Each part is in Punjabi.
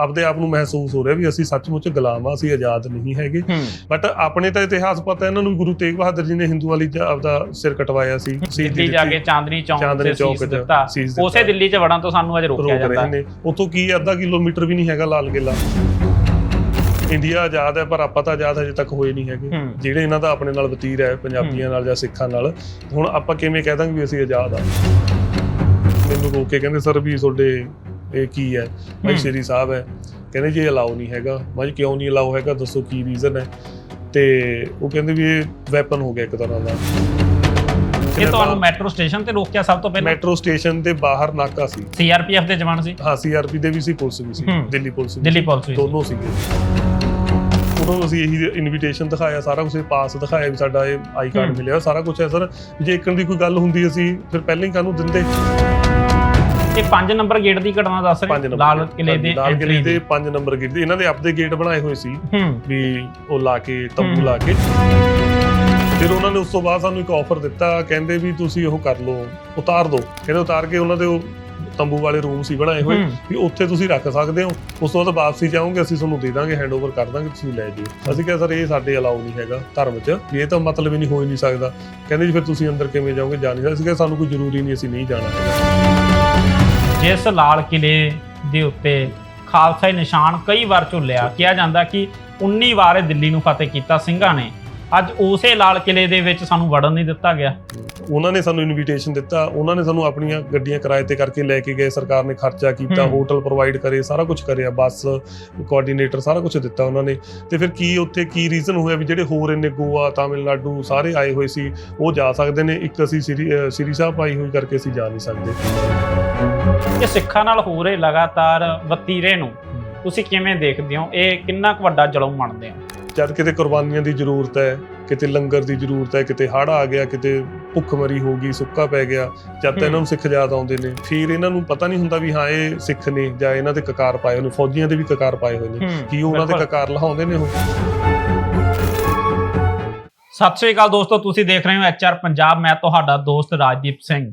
ਆਪਦੇ ਆਪ ਨੂੰ ਮਹਿਸੂਸ ਹੋ ਰਿਹਾ ਵੀ ਅਸੀਂ ਸੱਚਮੁੱਚ ਗੁਲਾਮ ਆ ਅਸੀਂ ਆਜ਼ਾਦ ਨਹੀਂ ਹੈਗੇ। ਬਟ ਆਪਣੇ ਤਾਂ ਇਤਿਹਾਸ ਪਤਾ ਇਹਨਾਂ ਨੂੰ ਗੁਰੂ ਤੇਗ ਬਹਾਦਰ ਜੀ ਨੇ ਹਿੰਦੂ ਵਾਲੀ ਚ ਆਪਦਾ ਸਿਰ ਕਟਵਾਇਆ ਸੀ ਦਿੱਲੀ ਜਾ ਕੇ ਚਾਂਦਨੀ ਚੌਂਕ ਚਾਂਦਨੀ ਤੇ ਸੀਸ ਦਿੱਤਾ। ਉਸੇ ਦਿੱਲੀ 'ਚ ਵੜਨ ਤੋਂ ਸਾਨੂੰ ਅਜੇ ਰੋਕਿਆ ਰੋਕ ਜਾਂਦਾ। ਉਤੋਂ ਕੀ ਅੱਧਾ ਕਿਲੋਮੀਟਰ ਵੀ ਨਹੀਂ ਹੈਗਾ ਲਾਲ ਕਿਲਾ ਇੰਡੀਆ ਆਜ਼ਾਦ ਹੈ ਪਰ ਆਪਾਂ ਤਾਂ ਆਜ਼ਾਦ ਹਜੇ ਤੱਕ ਹੋਏ ਨਹੀਂ ਹੈਗੇ। ਜਿਹੜੇ ਇਹਨਾਂ ਦਾ ਆਪਣੇ ਨਾਲ ਵਤੀਰ ਹੈ ਪੰਜਾਬੀਆਂ ਨਾਲ ਜਾਂ ਸਿੱਖਾਂ ਨਾਲ ਹੁਣ ਆਪਾਂ ਕਿਵੇਂ ਕਹਿ ਦਾਂਗੇ ਵੀ ਅਸੀਂ ਆਜ਼ਾਦ ਆ? ਮੈਨੂੰ ਰੋਕ ਕੇ ਕਹਿੰਦੇ ਸਰ ਵੀ ਤੁਹਾਡੇ ਇਹ ਕੀ ਹੈ? ਭਾਈ। ਸ਼੍ਰੀ ਸਾਹਿਬ ਹੈ। ਕਹਿੰਦੇ ਜੀ ਅਲਾਉ ਨਹੀਂ ਹੈਗਾ। ਮੈਂ ਕਿਉਂ ਨਹੀਂ ਅਲਾਉ ਹੈਗਾ? ਦੱਸੋ ਕੀ ਰੀਜ਼ਨ ਹੈ? ਤੇ ਉਹ ਕਹਿੰਦੇ ਵੀ ਇਹ ਵੈਪਨ ਹੋ ਗਿਆ ਇੱਕ ਤਰ੍ਹਾਂ ਦਾ। ਇਹ ਤੁਹਾਨੂੰ ਮੈਟਰੋ ਸਟੇਸ਼ਨ ਤੇ ਰੋਕਿਆ ਸਭ ਤੋਂ ਪਹਿਲਾਂ? ਮੈਟਰੋ ਸਟੇਸ਼ਨ ਦੇ ਬਾਹਰ ਨਾਕਾ ਸੀ। ਸੀਆਰਪੀਐਫ ਦੇ ਜਵਾਨ ਸੀ? ਹਾਂ ਸੀਆਰਪੀ ਦੇ ਵੀ ਸੀ ਪੁਲਿਸ ਵੀ ਸੀ। ਦਿੱਲੀ ਪੁਲਿਸ ਵੀ ਦਿੱਲੀ। ਪੁਲਿਸ ਵੀ। ਦੋਨੋਂ ਸੀਗੇ। ਉਹਨਾਂ ਨੂੰ ਅਸੀਂ ਇਹੀ ਇਨਵੀਟੇਸ਼ਨ ਦਿਖਾਇਆ ਸਾਰਾ ਕੁਝ ਪਾਸ ਦਿਖਾਇਆ ਵੀ ਸਾਡਾ ਇਹ ਆਈ। ਕਾਰਡ ਮਿਲਿਆ। ਸਾਰਾ ਕੁਝ ਹੈ ਸਰ। ਜੇ ਇੱਕਣ ਦੀ ਕੋਈ ਗੱਲ ਹੁੰਦੀ ਅਸੀਂ ਫਿਰ ਪਹਿਲਾਂ ਹੀ ਕਾਹਨੂੰ ਦਿੰਦੇ? ਇਹ 5 ਨੰਬਰ ਗੇਟ ਦੀ ਘਟਨਾ ਦੱਸ ਪੰਜ ਰਹੇ ਨੰਬਰ ਲਾਲ। ਕਿਲੇ ਦੇ ਲਾਲ ਕਿਲੇ entry ਦੇ ਦੀ। 5 ਨੰਬਰ ਗੇਟ ਦੇ। ਇਹਨਾਂ ਦੇ ਆਪਦੇ ਗੇਟ ਬਣਾਏ ਹੋਏ ਸੀ। ਹੂੰ। ਵੀ ਉਹ ਲਾ ਕੇ ਤੰਬੂ ਹੂੰ। ਲਾ ਕੇ। ਫਿਰ ਉਹਨਾਂ ਨੇ ਉਸ ਤੋਂ ਬਾਅਦ ਸਾਨੂੰ ਇੱਕ ਆਫਰ ਦਿੱਤਾ। ਕਹਿੰਦੇ ਵੀ ਤੁਸੀਂ ਉਹ ਕਰ ਲਓ ਉਤਾਰ ਦਿਓ ਕਹਿੰਦੇ ਉਤਾਰ ਕੇ ਉਹਨਾਂ ਦੇ ਉਹ ਤੰਬੂ ਵਾਲੇ ਰੂਮ ਸੀ ਬਣਾਏ ਹੋਏ। ਹੂੰ। ਵੀ ਉੱਥੇ ਤੁਸੀਂ ਰੱਖ ਸਕਦੇ ਹੋ। ਉਸ ਤੋਂ ਬਾਅਦ ਵਾਪਸੀ ਜਾਓਗੇ ਅਸੀਂ ਤੁਹਾਨੂੰ ਦੇ ਦਾਂਗੇ ਹੈਂਡਓਵਰ ਕਰ ਦਾਂਗੇ ਤੁਸੀਂ ਲੈ ਜਿਓ। ਅਸੀਂ ਕਿਹਾ ਸਰ ਇਹ ਸਾਡੇ ਅਲਾਉ ਨਹੀਂ ਹੈਗਾ ਧਰਮ 'ਚ। ਵੀ ਇਹ ਤਾਂ ਮਤਲਬ ਹੀ ਨਹੀਂ ਹੋ ਹੀ ਨਹੀਂ ਸਕਦਾ। ਕਹਿੰਦੇ ਜੀ ਫਿਰ ਤੁਸੀਂ ਅੰਦਰ ਕਿਵੇਂ ਜਾਓਗੇ? ਜਾ ਨਹੀਂ ਸਕਦੇ। ਅਸੀਂ ਕਿਹਾ ਸਾਨੂੰ ਕੋਈ ਜ਼ਰੂਰੀ ਨਹੀਂ ਅਸੀਂ ਨਹੀਂ ਜਾਣਾ ਹੈਗਾ। ਜਿਸ ਲਾਲ ਕਿਲੇ ਦੇ ਉੱਤੇ ਖਾਲਸਾ ਨਿਸ਼ਾਨ ਕਈ ਵਾਰ ਝੁੱਲਿਆ। ਕਿਹਾ ਜਾਂਦਾ ਕਿ 19 ਵਾਰ ਇਹ ਦਿੱਲੀ ਨੂੰ ਫਤਿਹ ਕੀਤਾ ਸਿੰਘਾਂ ਨੇ। ਅੱਜ ਉਸੇ ਲਾਲ ਕਿਲੇ ਦੇ ਵਿੱਚ ਸਾਨੂੰ ਵੜਨ ਨਹੀਂ ਦਿੱਤਾ ਗਿਆ। ਉਹਨਾਂ ਨੇ ਸਾਨੂੰ ਇਨਵੀਟੇਸ਼ਨ ਦਿੱਤਾ ਉਹਨਾਂ ਨੇ ਸਾਨੂੰ ਆਪਣੀਆਂ ਗੱਡੀਆਂ ਕਿਰਾਏ ਤੇ ਕਰਕੇ ਲੈ ਕੇ ਗਏ ਸਰਕਾਰ ਨੇ ਖਰਚਾ ਕੀਤਾ। ਹੋਟਲ ਪ੍ਰੋਵਾਈਡ ਕਰੇ ਸਾਰਾ ਕੁਝ ਕਰਿਆ ਬੱਸ ਕੋਆਰਡੀਨੇਟਰ ਸਾਰਾ ਕੁਝ ਦਿੱਤਾ ਉਹਨਾਂ ਨੇ। ਤੇ ਫਿਰ ਕੀ ਉੱਥੇ ਕੀ ਰੀਜ਼ਨ ਹੋਇਆ ਵੀ ਜਿਹੜੇ ਹੋਰ ਇੰਨੇ ਗੋਆ ਤਾਮਿਲਨਾਡੂ ਸਾਰੇ ਆਏ ਹੋਏ ਸੀ ਉਹ ਜਾ ਸਕਦੇ ਨੇ? ਇੱਕ ਅਸੀਂ ਸ੍ਰੀ ਸਾਹਿਬ ਆਈ ਹੋਈ ਕਰਕੇ ਅਸੀਂ ਜਾ ਨਹੀਂ ਸਕਦੇ। ਇਹ ਸਿੱਖਾਂ ਨਾਲ ਹੋ ਰਹੇ ਲਗਾਤਾਰ ਵਤੀਰੇ ਨੂੰ। ਤੁਸੀਂ ਕਿਵੇਂ ਦੇਖਦੇ ਹੋ? ਇਹ ਕਿੰਨਾ ਕੁ ਵੱਡਾ ਜਲਮ ਮੰਨਦੇ ਹੋ ਜਦ ਕਿਤੇ ਕੁਰਬਾਨੀਆਂ ਦੀ ਜ਼ਰੂਰਤ ਹੈ ਕਿਤੇ ਲੰਗਰ ਦੀ ਜ਼ਰੂਰਤ ਹੈ ਕਿਤੇ ਹੜ੍ਹ ਆ ਗਿਆ ਕਿਤੇ ਭੁੱਖਮਰੀ ਹੋ ਗਈ ਸੁੱਕਾ ਪੈ ਗਿਆ ਜਦ ਤਾਂ ਇਹਨਾਂ ਨੂੰ ਸਿੱਖ ਯਾਦ ਆਉਂਦੇ ਨੇ। ਫਿਰ ਇਹਨਾਂ ਨੂੰ ਪਤਾ ਨਹੀਂ ਹੁੰਦਾ ਵੀ ਹਾਂ ਇਹ ਸਿੱਖ ਨੇ ਜਾਂ ਇਹਨਾਂ ਦੇ ਕਕਾਰ ਪਾਏ ਹੋਏ ਨੇ ਫੌਜੀਆਂ ਦੇ ਵੀ ਕਕਾਰ ਪਾਏ ਹੋਏ ਨੇ। ਕੀ ਉਹ ਉਹਨਾਂ ਦੇ। ਕਕਾਰ ਲਹਾਉਂਦੇ ਨੇ ਉਹ? ਸਤਿ ਸ਼੍ਰੀ ਅਕਾਲ ਦੋਸਤੋ ਤੁਸੀਂ ਦੇਖ ਰਹੇ ਹੋ ਐਚਆਰ ਪੰਜਾਬ ਮੈਂ ਤੁਹਾਡਾ ਦੋਸਤ ਰਾਜਦੀਪ ਸਿੰਘ।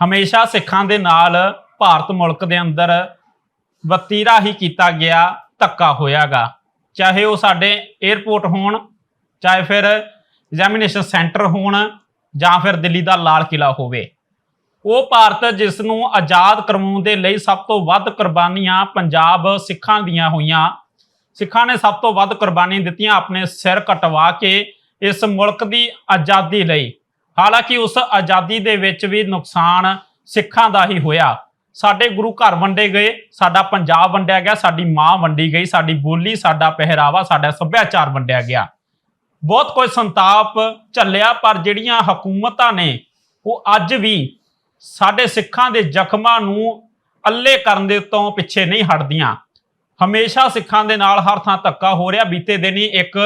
ਹਮੇਸ਼ਾ ਸਿੱਖਾਂ ਦੇ ਨਾਲ ਭਾਰਤ ਮੁਲਕ ਦੇ ਅੰਦਰ ਵਤੀਰਾ ਹੀ ਕੀਤਾ ਗਿਆ ਧੱਕਾ ਹੋਇਆਗਾ। ਚਾਹੇ ਉਹ ਸਾਡੇ 에ਅਰਪੋਰਟ ਹੋਣ, ਚਾਹੇ ਫਿਰ ਐਗਜ਼ਾਮੀਨੇਸ਼ਨ ਸੈਂਟਰ ਹੋਣ ਜਾਂ ਫਿਰ ਦਿੱਲੀ ਦਾ ਲਾਲ ਕਿਲਾ ਹੋਵੇ। ਉਹ ਭਾਰਤ ਜਿਸ ਨੂੰ ਆਜ਼ਾਦ ਕਰਵਾਉਣ ਦੇ ਲਈ ਸਭ ਤੋਂ ਵੱਧ ਕੁਰਬਾਨੀਆਂ ਪੰਜਾਬ ਸਿੱਖਾਂ ਦੀਆਂ ਹੋਈਆਂ। ਸਿੱਖਾਂ ਨੇ ਸਭ ਤੋਂ ਵੱਧ ਕੁਰਬਾਨੀ ਦਿੱਤੀਆਂ ਆਪਣੇ ਸਿਰ ਕਟਵਾ ਕੇ ਇਸ ਮੁਲਕ ਦੀ ਆਜ਼ਾਦੀ ਲਈ। ਹਾਲਾਂਕਿ ਉਸ ਆਜ਼ਾਦੀ ਦੇ ਵਿੱਚ ਵੀ ਨੁਕਸਾਨ ਸਿੱਖਾਂ ਦਾ ਹੀ ਹੋਇਆ। ਸਾਡੇ ਗੁਰੂ ਘਰ ਵੰਡੇ ਗਏ, ਸਾਡਾ ਪੰਜਾਬ ਵੰਡਿਆ ਗਿਆ, ਸਾਡੀ ਮਾਂ ਵੰਡੀ ਗਈ, ਸਾਡੀ ਬੋਲੀ, ਸਾਡਾ ਪਹਿਰਾਵਾ, ਸਾਡਾ ਸੱਭਿਆਚਾਰ ਵੰਡਿਆ ਗਿਆ। ਬਹੁਤ ਕੁਝ ਸੰਤਾਪ ਝੱਲਿਆ, ਪਰ ਜਿਹੜੀਆਂ ਹਕੂਮਤਾਂ ਨੇ, ਉਹ ਅੱਜ ਵੀ ਸਾਡੇ ਸਿੱਖਾਂ ਦੇ ਜ਼ਖਮਾਂ ਨੂੰ ਅੱਲੇ ਕਰਨ ਦੇ ਤੋਂ ਪਿੱਛੇ ਨਹੀਂ ਹਟਦੀਆਂ। ਹਮੇਸ਼ਾ ਸਿੱਖਾਂ ਦੇ ਨਾਲ ਹਰ ਥਾਂ ਧੱਕਾ ਹੋ ਰਿਹਾ। ਬੀਤੇ ਦਿਨ ਹੀ ਇੱਕ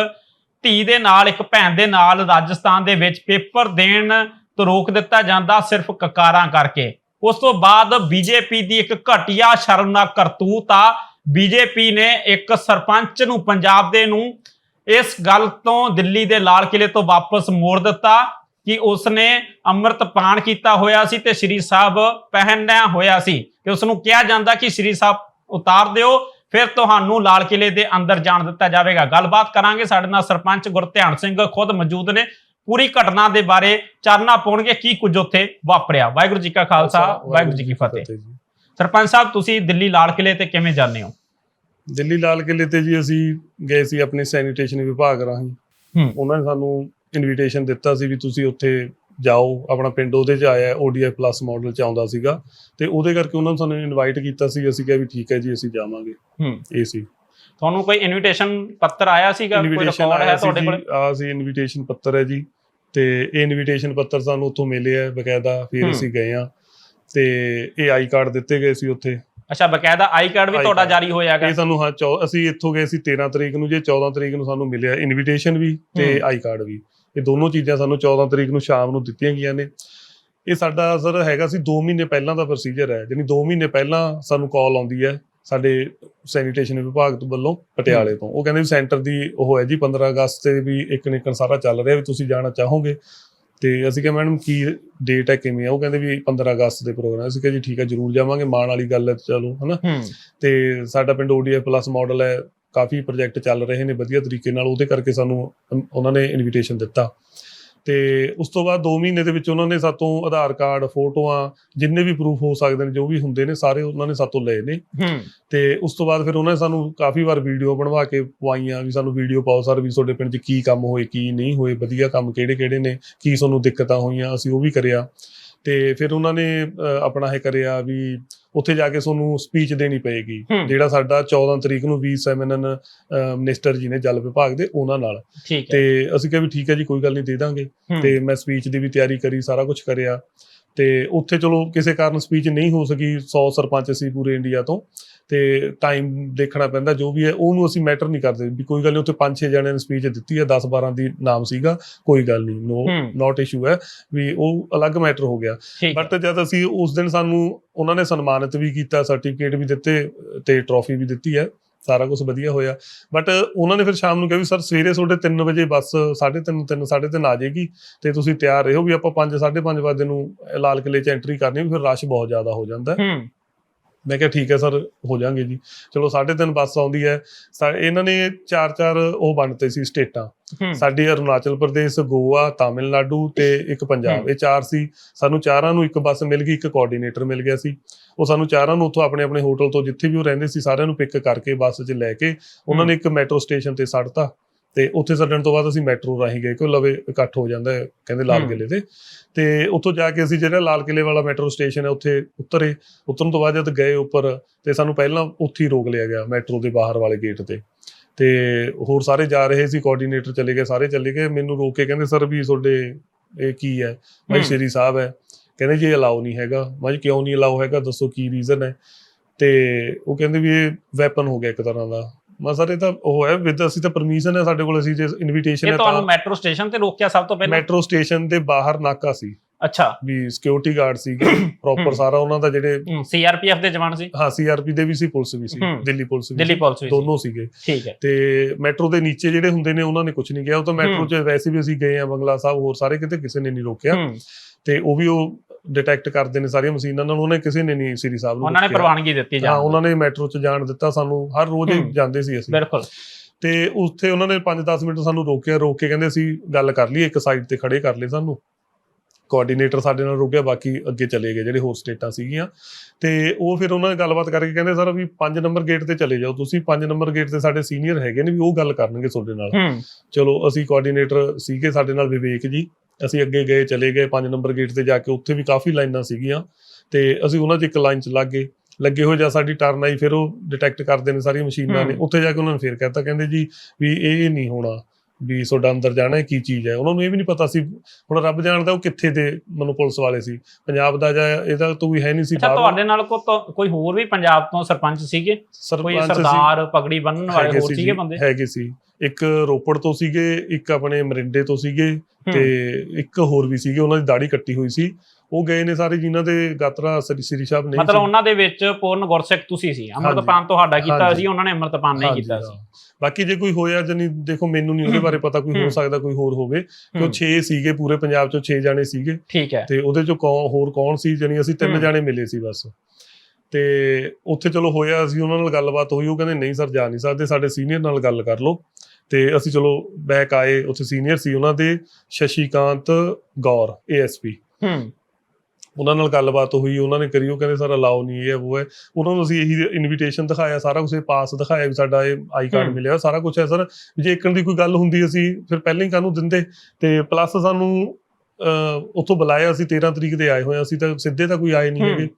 ਧੀ ਦੇ ਨਾਲ, ਇੱਕ ਭੈਣ ਦੇ ਨਾਲ ਰਾਜਸਥਾਨ ਦੇ ਵਿੱਚ ਪੇਪਰ ਦੇਣ ਤੋਂ ਰੋਕ ਦਿੱਤਾ ਜਾਂਦਾ, ਸਿਰਫ ਕਕਾਰਾਂ ਕਰਕੇ। ਉਸ ਤੋਂ ਬਾਅਦ ਬੀਜੇਪੀ ਦੀ ਇੱਕ ਘਟੀਆ ਸ਼ਰਮਨਾਕ ਕਰਤੂਤ ਆ। ਬੀਜੇਪੀ ਨੇ ਇੱਕ ਸਰਪੰਚ ਨੂੰ ਪੰਜਾਬ ਦੇ ਨੂੰ ਇਸ ਗੱਲ ਤੋਂ ਦਿੱਲੀ ਦੇ ਲਾਲ ਕਿਲੇ ਤੋਂ ਵਾਪਸ ਮੋੜ ਦਿੱਤਾ ਕਿ ਉਸਨੇ ਅੰਮ੍ਰਿਤਪਾਨ ਕੀਤਾ ਹੋਇਆ ਸੀ ਤੇ ਸ਼੍ਰੀ ਸਾਹਿਬ ਪਹਿਨਿਆ ਹੋਇਆ ਸੀ। ਤੇ ਉਸ ਨੂੰ ਕਿਹਾ ਜਾਂਦਾ ਕਿ ਸ਼੍ਰੀ ਸਾਹਿਬ ਉਤਾਰ ਦਿਓ, ਫਿਰ ਤੁਹਾਨੂੰ ਲਾਲ ਕਿਲੇ ਦੇ ਅੰਦਰ ਜਾਣ ਦਿੱਤਾ ਜਾਵੇਗਾ। ਗੱਲਬਾਤ ਕਰਾਂਗੇ। ਸਾਡੇ ਨਾਲ ਸਰਪੰਚ ਗੁਰਧਿਆਨ ਸਿੰਘ ਖੁਦ ਮੌਜੂਦ ਨੇ। ਪੂਰੀ ਘਟਨਾ ਦੇ ਬਾਰੇ ਚਾਨਣਾ ਪਾਉਣਗੇ ਕੀ ਕੁਝ ਉੱਥੇ ਵਾਪਰਿਆ। ਵਾਹਿਗੁਰੂ ਜੀ ਕਾ ਖਾਲਸਾ ਵਾਹਿਗੁਰੂ ਜੀ ਕੀ ਫਤਿਹ। ਸਰਪੰਚ ਸਾਹਿਬ ਤੁਸੀਂ ਦਿੱਲੀ ਲਾਲ ਕਿਲੇ ਤੇ ਕਿਵੇਂ ਜਾਂਦੇ ਹੋ? ਦਿੱਲੀ ਲਾਲ ਕਿਲੇ ਤੇ ਜੀ ਅਸੀਂ ਗਏ ਸੀ ਆਪਣੇ ਸੈਨੀਟੇਸ਼ਨ ਵਿਭਾਗ ਰਾਹੀਂ। ਉਹਨਾਂ ਨੇ ਸਾਨੂੰ ਇਨਵੀਟੇਸ਼ਨ ਦਿੱਤਾ ਸੀ ਵੀ ਤੁਸੀਂ ਉੱਥੇ ਜਾਓ। ਆਪਣਾ ਪਿੰਡ ਉਹਦੇ ਚ ਆਇਆ ODI ਪਲੱਸ ਮਾਡਲ ਚ ਆਉਂਦਾ ਸੀਗਾ। ਤੇ ਉਹਦੇ ਕਰਕੇ ਉਹਨਾਂ ਨੇ ਸਾਨੂੰ ਇਨਵਾਈਟ ਕੀਤਾ ਸੀ। ਅਸੀਂ ਕਿਹਾ ਵੀ ਠੀਕ ਹੈ ਜੀ ਅਸੀਂ ਜਾਵਾਂਗੇ। ਹੂੰ। ਇਹ ਸੀ। ਤੁਹਾਨੂੰ ਕੋਈ ਇਨਵੀਟੇਸ਼ਨ ਪੱਤਰ ਆਇਆ ਸੀਗਾ? ਕੋਈ ਰਿਕਾਰਡ ਹੈ ਤੁਹਾਡੇ ਕੋਲ? ਆ ਸੀ ਇਨਵੀਟੇਸ਼ਨ ਪੱਤਰ ਹੈ ਜੀ। ਤੇ ਇਹ ਇਨਵੀਟੇਸ਼ਨ ਪੱਤਰ ਸਾਨੂੰ ਉੱਥੋਂ ਮਿਲੇ ਆ ਬਕਾਇਦਾ ਫਿਰ। ਅਸੀਂ ਗਏ ਆ ਤੇ ਇਹ ਆਈ ਕਾਰਡ ਦਿੱਤੇ ਗਏ ਸੀ ਉੱਥੇ ਅੱਛਾ ਬਕਾਇਦਾ ਆਈ ਕਾਰਡ ਵੀ ਤੁਹਾਡਾ। ਜਾਰੀ ਹੋਇਆਗਾ ਇਹ ਸਾਨੂੰ ਹਾਂ ਚੌ- ਅਸੀਂ ਇੱਥੋਂ ਗਏ ਸੀ 13 ਤਰੀਕ ਨੂੰ ਜੇ 14 ਤਰੀਕ ਨੂੰ ਸਾਨੂੰ ਮਿਲਿਆ ਇਨਵੀਟੇਸ਼ਨ ਵੀ ਤੇ। ਆਈ ਕਾਰਡ ਵੀ ਇਹ ਦੋਨੋਂ ਚੀਜ਼ਾਂ ਸਾਨੂੰ 14 ਤਰੀਕ ਨੂੰ ਸ਼ਾਮ ਨੂੰ ਦਿੱਤੀਆਂ ਗਈਆਂ ਨੇ ਇਹ ਸਾਡਾ ਸਰ ਹੈਗਾ ਸੀ 2 ਮਹੀਨੇ ਪਹਿਲਾਂ ਦਾ ਪ੍ਰੋਸੀਜਰ ਹੈ ਯਾਨੀ 2 ਮਹੀਨੇ ਪਹਿਲਾਂ ਸਾਨੂੰ ਕਾਲ ਆਉਂਦੀ ਹੈ ਸਾਡੇ ਸੈਨੀਟੇਸ਼ਨ ਵਿਭਾਗ ਤੋਂ ਵੱਲੋਂ ਪਟਿਆਲੇ ਤੋਂ। ਉਹ ਕਹਿੰਦੇ ਵੀ ਸੈਂਟਰ ਦੀ ਉਹ ਹੈ ਜੀ 15 ਅਗਸਤ ਤੇ ਵੀ ਇੱਕ ਨਿਕਲ ਸਾਰਾ ਚੱਲ ਰਿਹਾ ਵੀ ਤੁਸੀਂ ਜਾਣਾ ਚਾਹੋਗੇ। ਤੇ ਅਸੀਂ ਕਿਹਾ ਮੈਡਮ ਕੀ ਡੇਟ ਹੈ ਕਿਵੇਂ ਆ ਉਹ ਕਹਿੰਦੇ ਵੀ 15 ਅਗਸਤ ਦੇ ਪ੍ਰੋਗਰਾਮ ਅਸੀਂ ਕਿਹਾ ਜੀ ਠੀਕ ਹੈ ਜਰੂਰ ਜਾਵਾਂਗੇ ਮਾਣ ਵਾਲੀ ਗੱਲ ਹੈ ਚਲੋ ਹਨਾ? ਤੇ ਸਾਡਾ ਪਿੰਡ ODF ਪਲੱਸ ਮਾਡਲ ਹੈ ਕਾਫੀ ਪ੍ਰੋਜੈਕਟ ਚੱਲ ਰਹੇ ਨੇ ਵਧੀਆ ਤਰੀਕੇ ਨਾਲ। ਉਹਦੇ ਕਰਕੇ ਸਾਨੂੰ ਉਹਨਾਂ ਨੇ ਇਨਵੀਟੇਸ਼ਨ ਦਿੱਤਾ। ਤੇ ਉਸ ਤੋਂ ਬਾਅਦ 2 ਮਹੀਨੇ ਦੇ ਵਿੱਚ ਉਹਨਾਂ ਨੇ ਸਾਤੋਂ ਆਧਾਰ ਕਾਰਡ ਫੋਟੋਆਂ ਜਿੰਨੇ ਵੀ ਪ੍ਰੂਫ ਹੋ ਸਕਦੇ ਨੇ ਜੋ ਵੀ ਹੁੰਦੇ ਨੇ ਸਾਰੇ ਉਹਨਾਂ ਨੇ ਸਾਤੋਂ ਲਏ ਨੇ। ਹੂੰ। ਤੇ ਉਸ ਤੋਂ ਬਾਅਦ ਫਿਰ ਉਹਨਾਂ ਨੇ ਸਾਨੂੰ ਕਾਫੀ ਵਾਰ ਵੀਡੀਓ ਬਣਵਾ ਕੇ ਪਵਾਈਆਂ ਵੀ ਸਾਨੂੰ ਵੀਡੀਓ ਪਾਓ ਸਰ ਵੀ ਤੁਹਾਡੇ ਪਿੰਡ 'ਚ ਕੀ ਕੰਮ ਹੋਏ ਕੀ ਨਹੀਂ ਹੋਏ ਵਧੀਆ ਕੰਮ ਕਿਹੜੇ ਕਿਹੜੇ ਨੇ ਕੀ ਤੁਹਾਨੂੰ ਦਿੱਕਤਾਂ ਹੋਈਆਂ ਅਸੀਂ ਉਹ ਵੀ ਕਰਿਆ। ਤੇ ਫਿਰ ਉਹਨਾਂ ਨੇ ਆਪਣਾ ਇਹ ਕਰਿਆ ਵੀ ਉੱਥੇ ਜਾ ਕੇ ਤੁਹਾਨੂੰ ਸਪੀਚ ਦੇਣੀ ਪਏਗੀ। ਜਿਹੜਾ ਸਾਡਾ 14 ਤਰੀਕ ਨੂੰ ਵੀ ਸੈਮੀਨਨ ਮਿਨਿਸਟਰ ਜੀ ਨੇ ਜਲ ਵਿਭਾਗ ਦੇ ਉਹਨਾਂ ਨਾਲ। ਤੇ ਅਸੀਂ ਕਿਹਾ ਵੀ ਠੀਕ ਹੈ ਜੀ ਕੋਈ ਗੱਲ ਨਹੀਂ ਦੇ ਦਾਂਗੇ। ਤੇ ਮੈਂ ਸਪੀਚ ਦੀ ਵੀ ਤਿਆਰੀ ਕਰੀ ਸਾਰਾ ਕੁਝ ਕਰਿਆ। ਤੇ ਉੱਥੇ ਚਲੋ ਕਿਸੇ ਕਾਰਨ ਸਪੀਚ ਨਹੀਂ ਹੋ ਸਕੀ 100 ਸਰਪੰਚ ਸੀ ਪੂਰੇ ਇੰਡੀਆ ਤੋਂ। ਤੇ ਟਾਈਮ ਦੇਖਣਾ ਪੈਂਦਾ ਜੋ ਵੀ ਹੈ ਉਹਨੂੰ ਅਸੀਂ ਮੈਟਰ ਨਹੀਂ ਕਰਦੇ। ਵੀ ਕੋਈ ਗੱਲ ਨਹੀਂ ਉੱਥੇ 5-6 ਜਣਿਆਂ ਨੇ ਸਪੀਚ ਦਿੱਤੀ ਹੈ 10-12 ਦੀ ਨਾਮ ਸੀਗਾ ਕੋਈ ਗੱਲ ਨਹੀਂ ਨੋ। ਨਾਟ ਇਸ਼ੂ ਹੈ ਵੀ ਉਹ ਅਲੱਗ ਮੈਟਰ ਹੋ ਗਿਆ। ਬਟ ਜਦ ਅਸੀਂ ਉਸ ਦਿਨ ਸਾਨੂੰ ਉਹਨਾਂ ਨੇ ਸਨਮਾਨਿਤ ਵੀ ਕੀਤਾ ਸਰਟੀਫਿਕੇਟ ਵੀ ਦਿੱਤੇ ਤੇ ਟਰੋਫੀ ਵੀ ਦਿੱਤੀ ਹੈ ਸਾਰਾ ਕੁਝ ਵਧੀਆ ਹੋਇਆ। ਬਟ ਉਹਨਾਂ ਨੇ ਫਿਰ ਸ਼ਾਮ ਨੂੰ ਕਿਹਾ ਵੀ ਸਰ ਸਵੇਰੇ ਤੁਹਾਡੇ 3 ਵਜੇ ਬੱਸ 3:30 3 3:30 ਆ ਜਾਏਗੀ ਤੇ ਤੁਸੀਂ ਤਿਆਰ ਰਹੋ ਵੀ ਆਪਾਂ 5 5:30 ਵਜੇ ਨੂੰ ਲਾਲ ਕਿਲੇ 'ਚ ਐਂਟਰੀ ਕਰਨੀ ਵੀ ਫਿਰ ਰਸ਼ ਬਹੁਤ ਜ਼ਿਆਦਾ ਹੋ ਜਾਂਦਾ ਹੈ। ਮੈਂ ਕਿਹਾ ਠੀਕ ਹੈ ਸਰ ਹੋ ਜਾਾਂਗੇ ਜੀ। ਚਲੋ 3:30 ਬੱਸ ਆਉਂਦੀ ਹੈ। ਇਹਨਾਂ ਨੇ ਚਾਰ ਚਾਰ ਉਹ ਬਣਤੇ ਸੀ ਸਟੇਟਾਂ। ਸਾਡੀ ਅਰੁਣਾਚਲ ਪ੍ਰਦੇਸ਼ ਗੋਆ ਤਾਮਿਲਨਾਡੂ ਤੇ ਇੱਕ ਪੰਜਾਬ। ਇਹ ਚਾਰ ਸੀ। ਸਾਨੂੰ ਚਾਰਾਂ ਨੂੰ ਇੱਕ ਬੱਸ ਮਿਲ ਗਈ ਇੱਕ ਕੋਆਰਡੀਨੇਟਰ ਮਿਲ ਗਿਆ ਸੀ। ਉਹ ਸਾਨੂੰ ਚਾਰਾਂ ਨੂੰ ਉੱਥੋਂ ਆਪਣੇ ਆਪਣੇ ਹੋਟਲ ਤੋਂ ਜਿੱਥੇ ਵੀ ਉਹ ਰਹਿੰਦੇ ਸੀ ਸਾਰਿਆਂ ਨੂੰ ਪਿਕ ਕਰਕੇ ਬੱਸ 'ਚ ਲੈ ਕੇ ਉਹਨਾਂ ਨੇ ਇੱਕ ਮੈਟਰੋ ਸਟੇਸ਼ਨ ਤੇ ਛੱਡਤਾ ਤੇ ਉੱਥੇ ਛੱਡਣ ਤੋਂ ਬਾਅਦ ਅਸੀਂ ਮੈਟਰੋ ਰਾਹੀਂ ਗਏ ਕਿਉਂ ਲਵੇ ਇਕੱਠ ਹੋ ਜਾਂਦਾ ਹੈ ਕਹਿੰਦੇ ਲਾਲ। ਕਿਲੇ ਤੇ। ਤੇ ਉੱਥੋਂ ਜਾ ਕੇ ਅਸੀਂ ਜਿਹੜਾ ਲਾਲ ਕਿਲੇ ਵਾਲਾ ਮੈਟਰੋ ਸਟੇਸ਼ਨ ਹੈ ਉੱਥੇ ਉਤਰੇ। ਉਤਰਨ ਤੋਂ ਬਾਅਦ ਜਦ ਗਏ ਉੱਪਰ ਤੇ ਸਾਨੂੰ ਪਹਿਲਾਂ ਉੱਥੇ ਹੀ ਰੋਕ ਲਿਆ ਗਿਆ ਮੈਟਰੋ ਦੇ ਬਾਹਰ ਵਾਲੇ ਗੇਟ ਤੇ। ਤੇ ਹੋਰ ਸਾਰੇ ਜਾ ਰਹੇ ਸੀ ਕੋਆਰਡੀਨੇਟਰ ਚਲੇ ਗਏ ਸਾਰੇ ਚਲੇ ਗਏ। ਮੈਨੂੰ ਰੋਕ ਕੇ ਕਹਿੰਦੇ ਸਰ ਵੀ ਤੁਹਾਡੇ ਇਹ ਕੀ ਹੈ? ਮੈਂ। ਸ਼੍ਰੀ ਸਾਹਿਬ ਹੈ। ਕਹਿੰਦੇ ਜੀ ਅਲਾਉ ਨਹੀਂ ਹੈਗਾ। ਮੈਂ ਕਿਉਂ ਨਹੀਂ ਅਲਾਉ ਹੈਗਾ? ਦੱਸੋ ਕੀ ਰੀਜ਼ਨ ਹੈ? ਤੇ ਉਹ ਕਹਿੰਦੇ ਵੀ ਇਹ ਵੈਪਨ ਹੋ ਗਿਆ ਇੱਕ ਤਰ੍ਹਾਂ ਦਾ। ਮੈਂ ਸਰ ਇਹ ਤਾਂ ਉਹ ਹੈ ਵਿਦ ਅਸੀਂ ਤਾਂ ਪਰਮਿਸ਼ਨ ਹੈ ਸਾਡੇ ਕੋਲ ਅਸੀਂ ਜੇ ਇਨਵੀਟੇਸ਼ਨ ਇਹ ਹੈ ਤੁਹਾਨੂੰ ਤਾਂ ਮੈਟਰੋ ਸਟੇਸ਼ਨ ਤੇ ਰੋਕਿਆ ਸਭ ਤੋਂ ਪਹਿਲਾਂ? ਮੈਟਰੋ ਸਟੇਸ਼ਨ ਦੇ ਬਾਹਰ ਨਾਕਾ ਸੀ। ਅੱਛਾ। ਵੀ ਸਿਕਿਉਰਿਟੀ ਗਾਰਡ ਸੀਗੇ ਪ੍ਰੋਪਰ। ਸਾਰਾ ਉਹਨਾਂ ਦਾ ਜਿਹੜੇ ਸੀਆਰਪੀਐਫ ਦੇ ਜਵਾਨ ਸੀ? ਹਾਂ ਸੀਆਰਪੀ ਦੇ ਵੀ ਸੀ ਪੁਲਿਸ ਵੀ ਸੀ ਹਮ। ਦਿੱਲੀ ਪੁਲਿਸ ਵੀ ਦਿੱਲੀ ਸੀ, ਪੁਲਿਸ ਵੀ ਸੀ। ਦੋਨੋਂ ਸੀਗੇ। ਠੀਕ ਹੈ। ਤੇ ਮੈਟਰੋ ਦੇ ਨੀਚੇ ਜਿਹੜੇ ਹੁੰਦੇ ਨੇ ਉਹਨਾਂ ਨੇ ਕੁਝ ਨਹੀਂ ਕਿਹਾ। ਉਹ ਤਾਂ ਮੈਟਰੋ। 'ਚ ਵੈਸੇ ਵੀ ਅਸੀਂ ਗਏ ਆ ਬੰਗਲਾ ਸਾਹਿਬ ਹੋਰ ਸਾਰੇ ਕਿਤੇ ਕਿਸੇ ਨੇ ਨਹੀਂ ਰੋਕਿਆ। ਹੂੰ। ਤੇ ਉਹ ਵੀ ਉਹ ਡਿਟੈਕਟ ਕਰਦੇ ਨੇ ਸਾਰੀਆਂ ਮਸ਼ੀਨਾਂ ਨਾਲ ਉਹਨੇ ਕਿਸੇ ਨੇ ਨਹੀਂ ਸ੍ਰੀ ਸਾਹਿਬ ਨੂੰ ਉਹਨਾਂ ਨੇ। ਪ੍ਰਵਾਨਗੀ ਦਿੱਤੀ ਹਾਂ ਜਾਣ ਉਹਨਾਂ ਨੇ ਮੈਟਰੋ 'ਚ ਜਾਣ ਦਿੱਤਾ ਸਾਨੂੰ ਹਰ ਰੋਜ਼ ਹੀ। ਜਾਂਦੇ ਸੀ ਅਸੀਂ। ਬਿਲਕੁਲ। ਤੇ ਉੱਥੇ ਉਹਨਾਂ ਨੇ 5-10 ਮਿੰਟ ਸਾਨੂੰ ਰੋਕਿਆ ਰੋਕ ਕੇ ਕਹਿੰਦੇ ਅਸੀਂ ਗੱਲ ਕਰ ਲਈ ਇੱਕ ਸਾਈਡ ਤੇ ਖੜੇ ਕਰ ਲਏ ਸਾਨੂੰ। ਕੋਆਰਡੀਨੇਟਰ ਸਾਡੇ ਨਾਲ ਰੁਕਿਆ ਬਾਕੀ ਅੱਗੇ ਚਲੇ ਗਏ ਜਿਹੜੇ ਹੋਰ ਸਟੇਟਾਂ ਸੀਗੀਆਂ। ਤੇ ਉਹ ਫਿਰ ਉਹਨਾਂ ਨੇ ਗੱਲਬਾਤ ਕਰਕੇ ਕਹਿੰਦੇ ਸਰ ਵੀ 5 ਨੰਬਰ ਗੇਟ ਤੇ ਚਲੇ ਜਾਓ ਤੁਸੀਂ 5 ਨੰਬਰ ਗੇਟ ਤੇ ਸਾਡੇ ਸੀਨੀਅਰ ਹੈਗੇ ਨੇ ਵੀ ਉਹ ਗੱਲ ਕਰਨਗੇ ਤੁਹਾਡੇ ਨਾਲ। ਹੂੰ। ਚਲੋ ਅਸੀਂ ਕੋਆਰਡੀਨੇਟਰ ਸੀਗੇ ਸਾਡੇ ਨਾਲ ਵਿਵੇਕ ਜੀ। ਅਸੀਂ ਅੱਗੇ ਗਏ ਚਲੇ ਗਏ 5 ਨੰਬਰ ਗੇਟ ਤੇ ਜਾ ਕੇ ਉੱਥੇ ਵੀ ਕਾਫੀ ਲਾਈਨਾਂ ਸੀਗੀਆਂ ਤੇ ਅਸੀਂ ਉਹਨਾਂ 'ਚ ਇੱਕ ਲਾਈਨ 'ਚ ਲੱਗ ਗਏ। ਲੱਗੇ ਹੋਏ ਜਾਂ ਸਾਡੀ ਟਰਨ ਆਈ ਫਿਰ ਉਹ ਡਿਟੈਕਟ ਕਰਦੇ ਨੇ ਸਾਰੀਆਂ ਮਸ਼ੀਨਾਂ ਨੇ। ਉੱਥੇ ਜਾ ਕੇ ਉਹਨਾਂ ਨੇ ਫਿਰ ਕਹਿਤਾ ਕਹਿੰਦੇ ਜੀ ਵੀ ਇਹ ਨਹੀਂ ਹੋਣਾ। ਵੀ ਤੁਹਾਡਾ ਅੰਦਰ ਜਾਣਾ ਕੀ ਚੀਜ਼ ਹੈ। ਉਹਨਾਂ ਨੂੰ ਇਹ ਵੀ ਨਹੀਂ ਪਤਾ ਸੀ ਹੁਣ ਰੱਬ ਜਾਣਦਾ ਉਹ ਕਿੱਥੇ ਦੇ ਮਨੂੰ ਪੁਲਿਸ ਵਾਲੇ ਸੀ। ਪੰਜਾਬ ਦਾ ਜਾਂ ਇਹਦਾ ਤੋਂ ਵੀ ਹੈ ਨਹੀਂ ਸੀ ਅੱਛਾ। ਤੁਹਾਡੇ ਨਾਲ ਕੋਈ ਹੋਰ ਵੀ ਪੰਜਾਬ ਤੋਂ ਸਰਪੰਚ ਸੀਗੇ? ਕੋਈ ਸਰਦਾਰ ਪਗੜੀ ਬੰਨਣ ਵਾਲੇ ਹੋਰ ਸੀਗੇ ਬੰਦੇ? ਹੈਗੇ ਸੀ। ਇੱਕ ਰੋਪੜ ਤੋਂ ਸੀਗੇ ਇੱਕ ਆਪਣੇ ਮਰਿੰਡੇ ਤੋਂ ਸੀਗੇ ਤੇ ਇੱਕ ਹੋਰ ਵੀ ਸੀਗੇ ਉਹਨਾਂ ਦੀ ਦਾੜੀ ਕੱਟੀ ਹੋਈ ਸੀ। ਉਹ ਗਏ ਨੇ ਸਾਰੇ ਜਿਨ੍ਹਾਂ ਦੇ ਗਾਤਰਾ ਸ੍ਰੀ ਸ੍ਰੀ ਸਾਹਿਬ ਨਹੀਂ ਮਤਲਬ। ਉਹਨਾਂ ਦੇ ਵਿੱਚ ਪੂਰਨ ਗੁਰਸਿੱਖ ਤੁਸੀਂ ਸੀ। ਅੰਮ੍ਰਿਤਪਾਨ ਤੁਹਾਡਾ ਕੀਤਾ। ਸੀ ਉਹਨਾਂ ਨੇ ਅੰਮ੍ਰਿਤਪਾਨ ਨਹੀਂ ਕੀਤਾ। ਸੀ। ਬਾਕੀ ਜੇ ਕੋਈ ਹੋਇਆ ਜਨੀ ਦੇਖੋ ਮੈਨੂੰ ਨਹੀਂ ਉਹਦੇ ਬਾਰੇ ਪਤਾ ਕੋਈ ਹੋ। ਸਕਦਾ ਕੋਈ ਹੋਰ ਹੋਵੇ ਕਿਉਂ ਹੂੰ, 6 ਸੀਗੇ ਪੂਰੇ ਪੰਜਾਬ ਚੋਂ 6 ਜਾਣੇ ਸੀਗੇ। ਠੀਕ ਹੈ। ਤੇ ਉਹਦੇ ਚੋਂ ਹੋਰ ਕੌਣ ਸੀ ਜਣੀ ਅਸੀਂ ਤਿੰਨ। ਜਾਣੇ ਮਿਲੇ ਸੀ ਬਸ। ਤੇ ਉੱਥੇ ਚਲੋ ਹੋਇਆ ਅਸੀਂ ਉਹਨਾਂ ਨਾਲ ਗੱਲਬਾਤ ਹੋਈ ਉਹ ਕਹਿੰਦੇ ਨਹੀਂ ਸਰ ਜਾ ਨਹੀਂ ਸਕਦੇ ਸਾਡੇ ਸੀਨੀਅਰ ਨਾਲ ਗੱਲ ਕਰ ਲਓ। ਤੇ ਅਸੀਂ ਚਲੋ ਬੈਕ ਆਏ ਉੱਥੇ ਸੀਨੀਅਰ ਸੀ ਉਹਨਾਂ ਦੇ ਸ਼ਸ਼ੀਕਾਂਤ ਗੌਰ ਏਐਸਪੀ ਉਹਨਾਂ ਨਾਲ ਗੱਲਬਾਤ ਹੋਈ ਉਹਨਾਂ ਨੇ ਕਰੀ ਉਹ ਕਹਿੰਦੇ ਸਰ ਅਲਾਉ ਨਹੀਂ ਇਹ ਉਹ ਹੈ ਉਹਨਾਂ ਨੂੰ ਅਸੀਂ ਇਹੀ ਇਨਵੀਟੇਸ਼ਨ ਦਿਖਾਇਆ ਸਾਰਾ ਕੁਝ ਪਾਸ ਦਿਖਾਇਆ ਵੀ ਸਾਡਾ ਇਹ ਆਈ ਕਾਰਡ। ਮਿਲਿਆ ਸਾਰਾ ਕੁਝ ਹੈ ਸਰ ਜੇ ਇੱਕਣ ਦੀ ਕੋਈ ਗੱਲ ਹੁੰਦੀ ਅਸੀਂ ਫਿਰ ਪਹਿਲਾਂ ਹੀ ਕਾਹਨੂੰ ਦਿੰਦੇ ਤੇ ਪਲੱਸ ਸਾਨੂੰ ਉੱਥੋਂ ਬੁਲਾਇਆ ਅਸੀਂ 13 ਤਰੀਕ ਦੇ ਆਏ ਹੋਏ ਅਸੀਂ ਤਾਂ ਸਿੱਧੇ ਤਾਂ ਕੋਈ ਆਏ ਨਹੀਂ। ਹੈਗੇ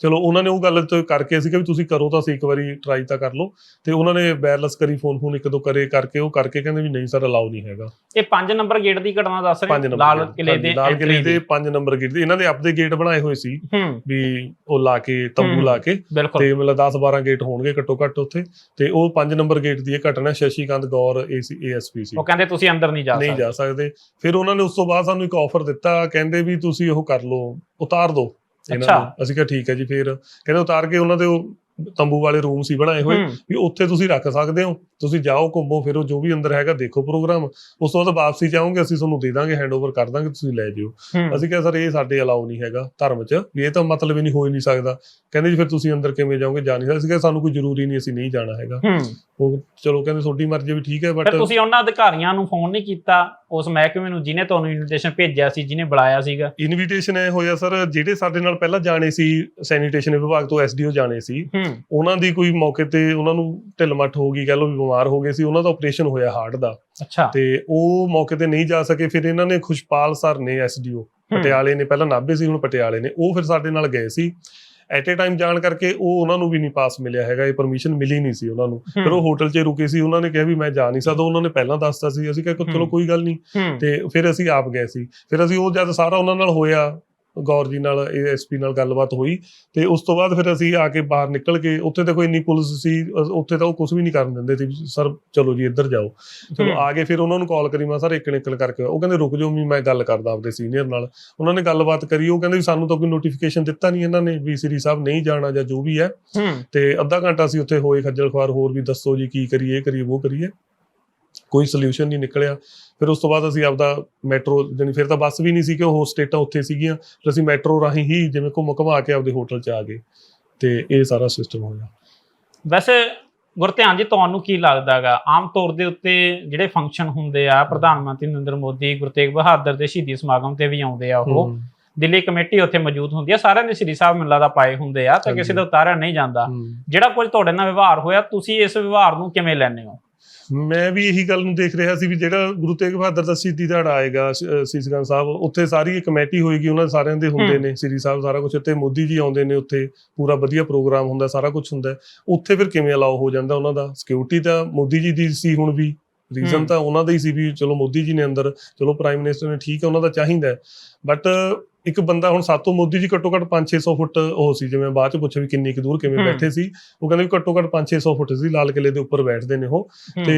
ਚਲੋ ਉਹਨਾਂ ਨੇ ਉਹ ਗੱਲ ਤੋਂ ਕਰਕੇ ਕਿ ਵੀ ਤੁਸੀਂ ਕਰੋ ਤਾਂ ਅਸੀਂ ਇੱਕ ਵਾਰੀ ਟਰਾਈ ਤਾਂ ਕਰ ਲਓ। ਤੇ ਉਹਨਾਂ ਨੇ ਵਾਇਰਲੈਸ ਕਰੀ ਫੋਨ ਫੋਨ ਇੱਕ ਦੋ ਕਰੇ ਕਰਕੇ ਉਹ ਕਰਕੇ ਕਹਿੰਦੇ ਵੀ ਨਹੀਂ ਸਰ ਅਲਾਉ ਨਹੀਂ ਹੈਗਾ। ਇਹ 5 ਨੰਬਰ ਗੇਟ ਦੀ ਘਟਨਾ ਦੱਸ ਰਹੇ ਲਾਲ। ਕਿਲੇ ਦੇ ਲਾਲ ਕਿਲੇ ਦੇ ਦੀ। 5 ਨੰਬਰ ਗੇਟ ਦੇ। ਇਹਨਾਂ ਦੇ ਆਪਦੇ ਗੇਟ ਬਣਾਏ ਹੋਏ ਸੀ ਵੀ ਉਹ ਲਾ ਕੇ ਤੰਬੂ। ਲਾ ਕੇ। ਤੇ ਮਤਲਬ 10 12 ਗੇਟ ਹੋਣਗੇ ਘੱਟੋ ਘੱਟ ਉੱਥੇ। ਤੇ ਉਹ 5 ਨੰਬਰ ਗੇਟ ਦੀ ਇਹ ਘਟਨਾ ਸ਼ਸ਼ੀਕਾਂਤ ਗੌਰ ਏਸੀ ਏਐਸਪੀ ਸੀ। ਉਹ ਕਹਿੰਦੇ ਤੁਸੀਂ ਅੰਦਰ ਨਹੀਂ ਜਾ ਨਹੀਂ ਸਕਦੇ। ਜਾ ਸਕਦੇ। ਫਿਰ ਉਹਨਾਂ ਨੇ ਉਸ ਤੋਂ ਬਾਅਦ ਸਾਨੂੰ ਇੱਕ ਆਫਰ ਦਿੱਤਾ ਕਹਿੰਦੇ ਵੀ ਤੁਸੀਂ ਉਹ ਕਰ ਲਓ ਉਤਾਰ ਦਿਓ ਇਹਨਾਂ ਨੂੰ। ਅਸੀਂ ਕਿਹਾ ਠੀਕ ਹੈ ਜੀ ਫਿਰ। ਕਹਿੰਦੇ ਉਤਾਰ ਕੇ ਉਹਨਾਂ ਦੇ ਉਹ ਤੰਬੂ ਵਾਲੇ ਰੂਮ ਸੀ ਬਣਾਏ ਹੋਏ ਵੀ ਉੱਥੇ ਤੁਸੀਂ ਰੱਖ ਸਕਦੇ ਹੋ। ਤੁਸੀਂ ਜਾਓ ਘੁੰਮੋ ਫਿਰੋ ਜੋ ਵੀ ਅੰਦਰ ਹੈਗਾ ਦੇਖੋ ਪ੍ਰੋਗਰਾਮ। ਉਸ ਤੋਂ ਬਾਅਦ ਵਾਪਸੀ ਚਾਹੋਗੇ ਅਸੀਂ ਤੁਹਾਨੂੰ ਦੇ ਦਾਂਗੇ ਹੈਂਡਓਵਰ ਕਰ ਦਾਂਗੇ ਤੁਸੀਂ ਲੈ ਜਿਓ। ਅਸੀਂ ਕਿਹਾ ਸਰ ਇਹ ਸਾਡੇ ਅਲਾਉ ਨਹੀਂ ਹੈਗਾ ਧਰਮ 'ਚ। ਵੀ ਇਹ ਤਾਂ ਮਤਲਬ ਹੀ ਨਹੀਂ ਹੋ ਹੀ ਨਹੀਂ ਸਕਦਾ। ਕਹਿੰਦੇ ਜੀ ਫਿਰ ਤੁਸੀਂ ਅੰਦਰ ਕਿਵੇਂ ਜਾਓਗੇ? ਜਾ ਨਹੀਂ ਸਕਦੇ। ਸਾਨੂੰ ਕੋਈ ਜ਼ਰੂਰੀ ਨਹੀਂ ਅਸੀਂ ਨਹੀਂ ਜਾਣਾ ਹੈਗਾ। ਉਹ ਚਲੋ ਕਹਿੰਦੇ ਤੁਹਾਡੀ ਮਰਜ਼ੀ ਵੀ ਠੀਕ ਹੈ ਬਟ ਫਿਰ ਤੁਸੀਂ ਉਹਨਾਂ ਅਧਿਕਾਰੀਆਂ ਨੂੰ ਫੋਨ ਨਹੀਂ ਕੀਤਾ। ਉਸ ਮਹਿਕਮੇ ਨੂੰ ਜਿਹਨੇ ਤੁਹਾਨੂੰ ਇਨਵੀਟੇਸ਼ਨ ਭੇਜਿਆ ਸੀ ਜਿਹਨੇ ਬੁਲਾਇਆ ਸੀਗਾ। ਇਨਵੀਟੇਸ਼ਨ ਇਹ ਹੋਇਆ ਸਰ ਜਿਹੜੇ ਸਾਡੇ ਨਾਲ ਪਹਿਲਾਂ ਜਾਣੇ ਸੀ ਸੈਨੀਟੇਸ਼ਨ ਵਿਭਾਗ ਤੋਂ ਐਸਡੀਓ ਜਾਣੇ ਸੀ ਉਹਨਾਂ ਦੀ ਕੋਈ ਮੌਕੇ ਤੇ ਉਹਨਾਂ ਨੂੰ ਢਿੱਲ-ਮੱਠ ਹੋ ਗਈ ਕਹ ਵੀ ਬਿਮਾਰ ਹੋ ਗਏ ਸੀ ਉਹਨਾਂ ਦਾ ਆਪਰੇਸ਼ਨ ਹੋਇਆ ਹਾਰਟ ਦਾ। ਅੱਛਾ। ਤੇ ਉਹ ਮੌਕੇ ਤੇ ਨਹੀਂ ਜਾ ਸਕੇ ਫਿਰ ਇਹਨਾਂ ਨੇ ਖੁਸ਼ਪਾਲ ਸਰ ਨੇ ਐਸਡੀਓ ਪਟਿਆਲੇ ਨੇ ਪਹਿਲਾਂ ਨਾਭੇ ਸੀ ਹੁਣ ਪਟਿਆਲੇ ਨੇ ਉਹ ਫਿਰ ਸਾਡੇ ਨਾਲ ਗਏ ਸੀ। ਐਟ ਏ ਟਾਈਮ ਜਾਣ ਕਰਕੇ ਉਹ ਉਹਨਾਂ ਨੂੰ ਵੀ ਨਹੀਂ ਪਾਸ ਮਿਲਿਆ ਹੈਗਾ ਇਹ ਪਰਮਿਸ਼ਨ ਮਿਲੀ ਨਹੀਂ ਸੀ ਉਹਨਾਂ ਨੂੰ। ਫਿਰ ਉਹ ਹੋਟਲ 'ਚ ਰੁਕੇ ਸੀ ਉਹਨਾਂ ਨੇ ਕਿਹਾ ਵੀ ਮੈਂ ਜਾ ਨਹੀਂ ਸਕਦਾ ਉਹਨਾਂ ਨੇ ਪਹਿਲਾਂ ਦੱਸਤਾ ਸੀ ਅਸੀਂ ਕਿਹਾ ਚਲੋ। ਕੋਈ ਗੱਲ ਨਹੀਂ। ਤੇ ਫਿਰ ਅਸੀਂ ਆਪ ਗਏ ਸੀ। ਫਿਰ ਅਸੀਂ ਉਹ ਜਦ ਸਾਰਾ ਉਹਨਾਂ ਨਾਲ ਹੋਇਆ ਗੌਰ ਜੀ ਨਾਲ ਐਸਪੀ ਨਾਲ ਗੱਲਬਾਤ ਹੋਈ ਤੇ ਉਸ ਤੋਂ ਬਾਅਦ ਫਿਰ ਅਸੀਂ ਆ ਕੇ ਬਾਹਰ ਨਿਕਲ ਕੇ ਉੱਥੇ ਤਾਂ ਕੋਈ ਇੰਨੀ ਪੁਲਿਸ ਸੀ ਉੱਥੇ ਤਾਂ ਉਹ ਕੁਝ ਵੀ ਨਹੀਂ ਕਰਨ ਦਿੰਦੇ ਸੀ ਸਰ ਚਲੋ ਜੀ ਇੱਧਰ ਜਾਓ। ਚਲੋ। ਆ ਗਏ ਫਿਰ ਉਹਨਾਂ ਨੂੰ ਕਾਲ ਕਰੀ ਮੈਂ ਸਰ ਇੱਕ ਨਿਕਲ ਕਰਕੇ ਉਹ ਕਹਿੰਦੇ ਰੁਕ ਜਾਓ ਵੀ ਮੈਂ ਗੱਲ ਕਰਦਾ ਆਪਦੇ ਸੀਨੀਅਰ ਨਾਲ। ਉਹਨਾਂ ਨੇ ਗੱਲਬਾਤ ਕਰੀ ਉਹ ਕਹਿੰਦੇ ਵੀ ਸਾਨੂੰ ਤਾਂ ਕੋਈ ਨੋਟੀਫਿਕੇਸ਼ਨ ਦਿੱਤਾ ਨਹੀਂ ਇਹਨਾਂ ਨੇ ਵੀ ਸ੍ਰੀ ਸਾਹਿਬ ਨਹੀਂ ਜਾਣਾ ਜਾਂ ਜੋ ਵੀ ਹੈ। ਤੇ ਅੱਧਾ ਘੰਟਾ ਅਸੀਂ ਉੱਥੇ ਹੋਏ ਖੱਜਲ ਖਵਾਰ ਹੋਰ ਵੀ ਦੱਸੋ ਜੀ ਕੀ ਕਰੀਏ ਇਹ ਕਰੀਏ ਉਹ ਕਰੀਏ। ਕੋਈ ਸੋਲੂਸ਼ਨ ਨਹੀਂ ਨਿਕਲਿਆ। ਫਿਰ ਉਸ ਤੋਂ ਬਾਅਦ ਅਸੀਂ ਆਪਦਾ ਮੈਟਰੋ ਜਾਣੀ ਫਿਰ ਤਾਂ ਬੱਸ ਵੀ ਨਹੀਂ ਸੀ ਕਿ ਉਹ ਸਟੇਟਾਂ ਉੱਥੇ ਸੀਗੀਆਂ ਫਿਰ ਅਸੀਂ ਮੈਟਰੋ ਰਾਹੀਂ ਹੀ ਜਿਵੇਂ ਘੁੰਮ ਘੁਮਾ ਕੇ ਆਪਦੇ ਹੋਟਲ 'ਚ ਆ ਗਏ ਤੇ ਇਹ ਸਾਰਾ ਸਿਸਟਮ ਹੋਇਆ ਵੈਸੇ ਗੁਰਧਿਆਨ ਜੀ ਤੁਹਾਨੂੰ ਕੀ ਲੱਗਦਾਗਾ ਆਮ ਤੌਰ ਦੇ ਉੱਤੇ ਜਿਹੜੇ ਫੰਕਸ਼ਨ ਹੁੰਦੇ ਆ ਪ੍ਰਧਾਨ ਮੰਤਰੀ ਨਰਿੰਦਰ ਮੋਦੀ ਗੁਰੂ ਤੇਗ ਬਹਾਦਰ ਦੇ ਸ਼ਹੀਦੀ ਸਮਾਗਮ ਤੇ ਵੀ ਆਉਂਦੇ ਆ ਉਹ। ਦਿੱਲੀ ਕਮੇਟੀ ਉੱਥੇ ਮੌਜੂਦ ਹੁੰਦੀ ਆ। ਸਾਰਿਆਂ ਦੇ ਸ਼੍ਰੀ ਸਾਹਿਬ ਮਿਲਾ ਦਾ ਪਾਏ ਹੁੰਦੇ ਆ ਤਾਂ। ਕਿਸੇ ਦਾ ਉਤਾਰਿਆ ਨਹੀਂ ਜਾਂਦਾ। ਜਿਹੜਾ ਕੁਝ ਤੁਹਾਡੇ ਨਾਲ ਵਿਵਹਾਰ ਹੋਇਆ ਤੁਸੀਂ ਇਸ ਵਿਵਹਾਰ ਨੂੰ ਕਿਵੇਂ ਲੈਂਦੇ ਹੋ? ਮੈਂ ਵੀ ਇਹੀ ਗੱਲ ਨੂੰ ਦੇਖ ਰਿਹਾ ਸੀ ਵੀ ਜਿਹੜਾ ਗੁਰੂ ਤੇਗ ਬਹਾਦਰ ਦਾ ਸ਼ਹੀਦੀ ਦਿਹਾੜਾ ਆਏਗਾ ਸੀਸਗੰਜ ਸਾਹਿਬ ਉੱਥੇ ਸਾਰੀ ਇੱਕ ਕਮੇਟੀ ਹੋਏਗੀ ਉਹਨਾਂ ਸਾਰਿਆਂ ਦੇ ਹੁੰਦੇ। ਨੇ ਸ੍ਰੀ ਸਾਹਿਬ ਸਾਰਾ ਕੁਝ ਤੇ ਮੋਦੀ ਜੀ ਆਉਂਦੇ ਨੇ ਉੱਥੇ ਪੂਰਾ ਵਧੀਆ ਪ੍ਰੋਗਰਾਮ ਹੁੰਦਾ ਸਾਰਾ ਕੁਝ ਹੁੰਦਾ। ਉੱਥੇ ਫਿਰ ਕਿਵੇਂ ਅਲਾਉ ਹੋ ਜਾਂਦਾ ਉਹਨਾਂ ਦਾ ਸਿਕਿਉਰਿਟੀ ਤਾਂ ਮੋਦੀ ਜੀ ਦੀ ਸੀ ਹੁਣ ਵੀ ਰੀਜ਼ਨ। ਤਾਂ ਉਹਨਾਂ ਦਾ ਹੀ ਸੀ ਵੀ ਚਲੋ ਮੋਦੀ ਜੀ ਨੇ ਅੰਦਰ ਚਲੋ ਪ੍ਰਾਈਮ ਮਿਨਿਸਟਰ ਨੇ ਠੀਕ ਹੈ ਉਹਨਾਂ ਦਾ ਚਾਹੀਦਾ ਬਟ ਇੱਕ ਬੰਦਾ ਹੁਣ ਸਾਤੋਂ ਮੋਦੀ ਜੀ ਘੱਟੋ ਘੱਟ 5-600 ਫੁੱਟ ਉਹ ਸੀ ਜਿਵੇਂ ਬਾਅਦ ਚ ਪੁੱਛਿਆ ਵੀ ਕਿੰਨੀ ਕੁ ਦੂਰ ਕਿਵੇਂ। ਬੈਠੇ ਸੀ। ਉਹ ਕਹਿੰਦੇ ਵੀ ਘੱਟੋ ਘੱਟ 5-600 ਫੁੱਟ ਸੀ ਲਾਲ ਕਿਲੇ ਦੇ ਉੱਪਰ ਬੈਠਦੇ ਨੇ ਉਹ। ਤੇ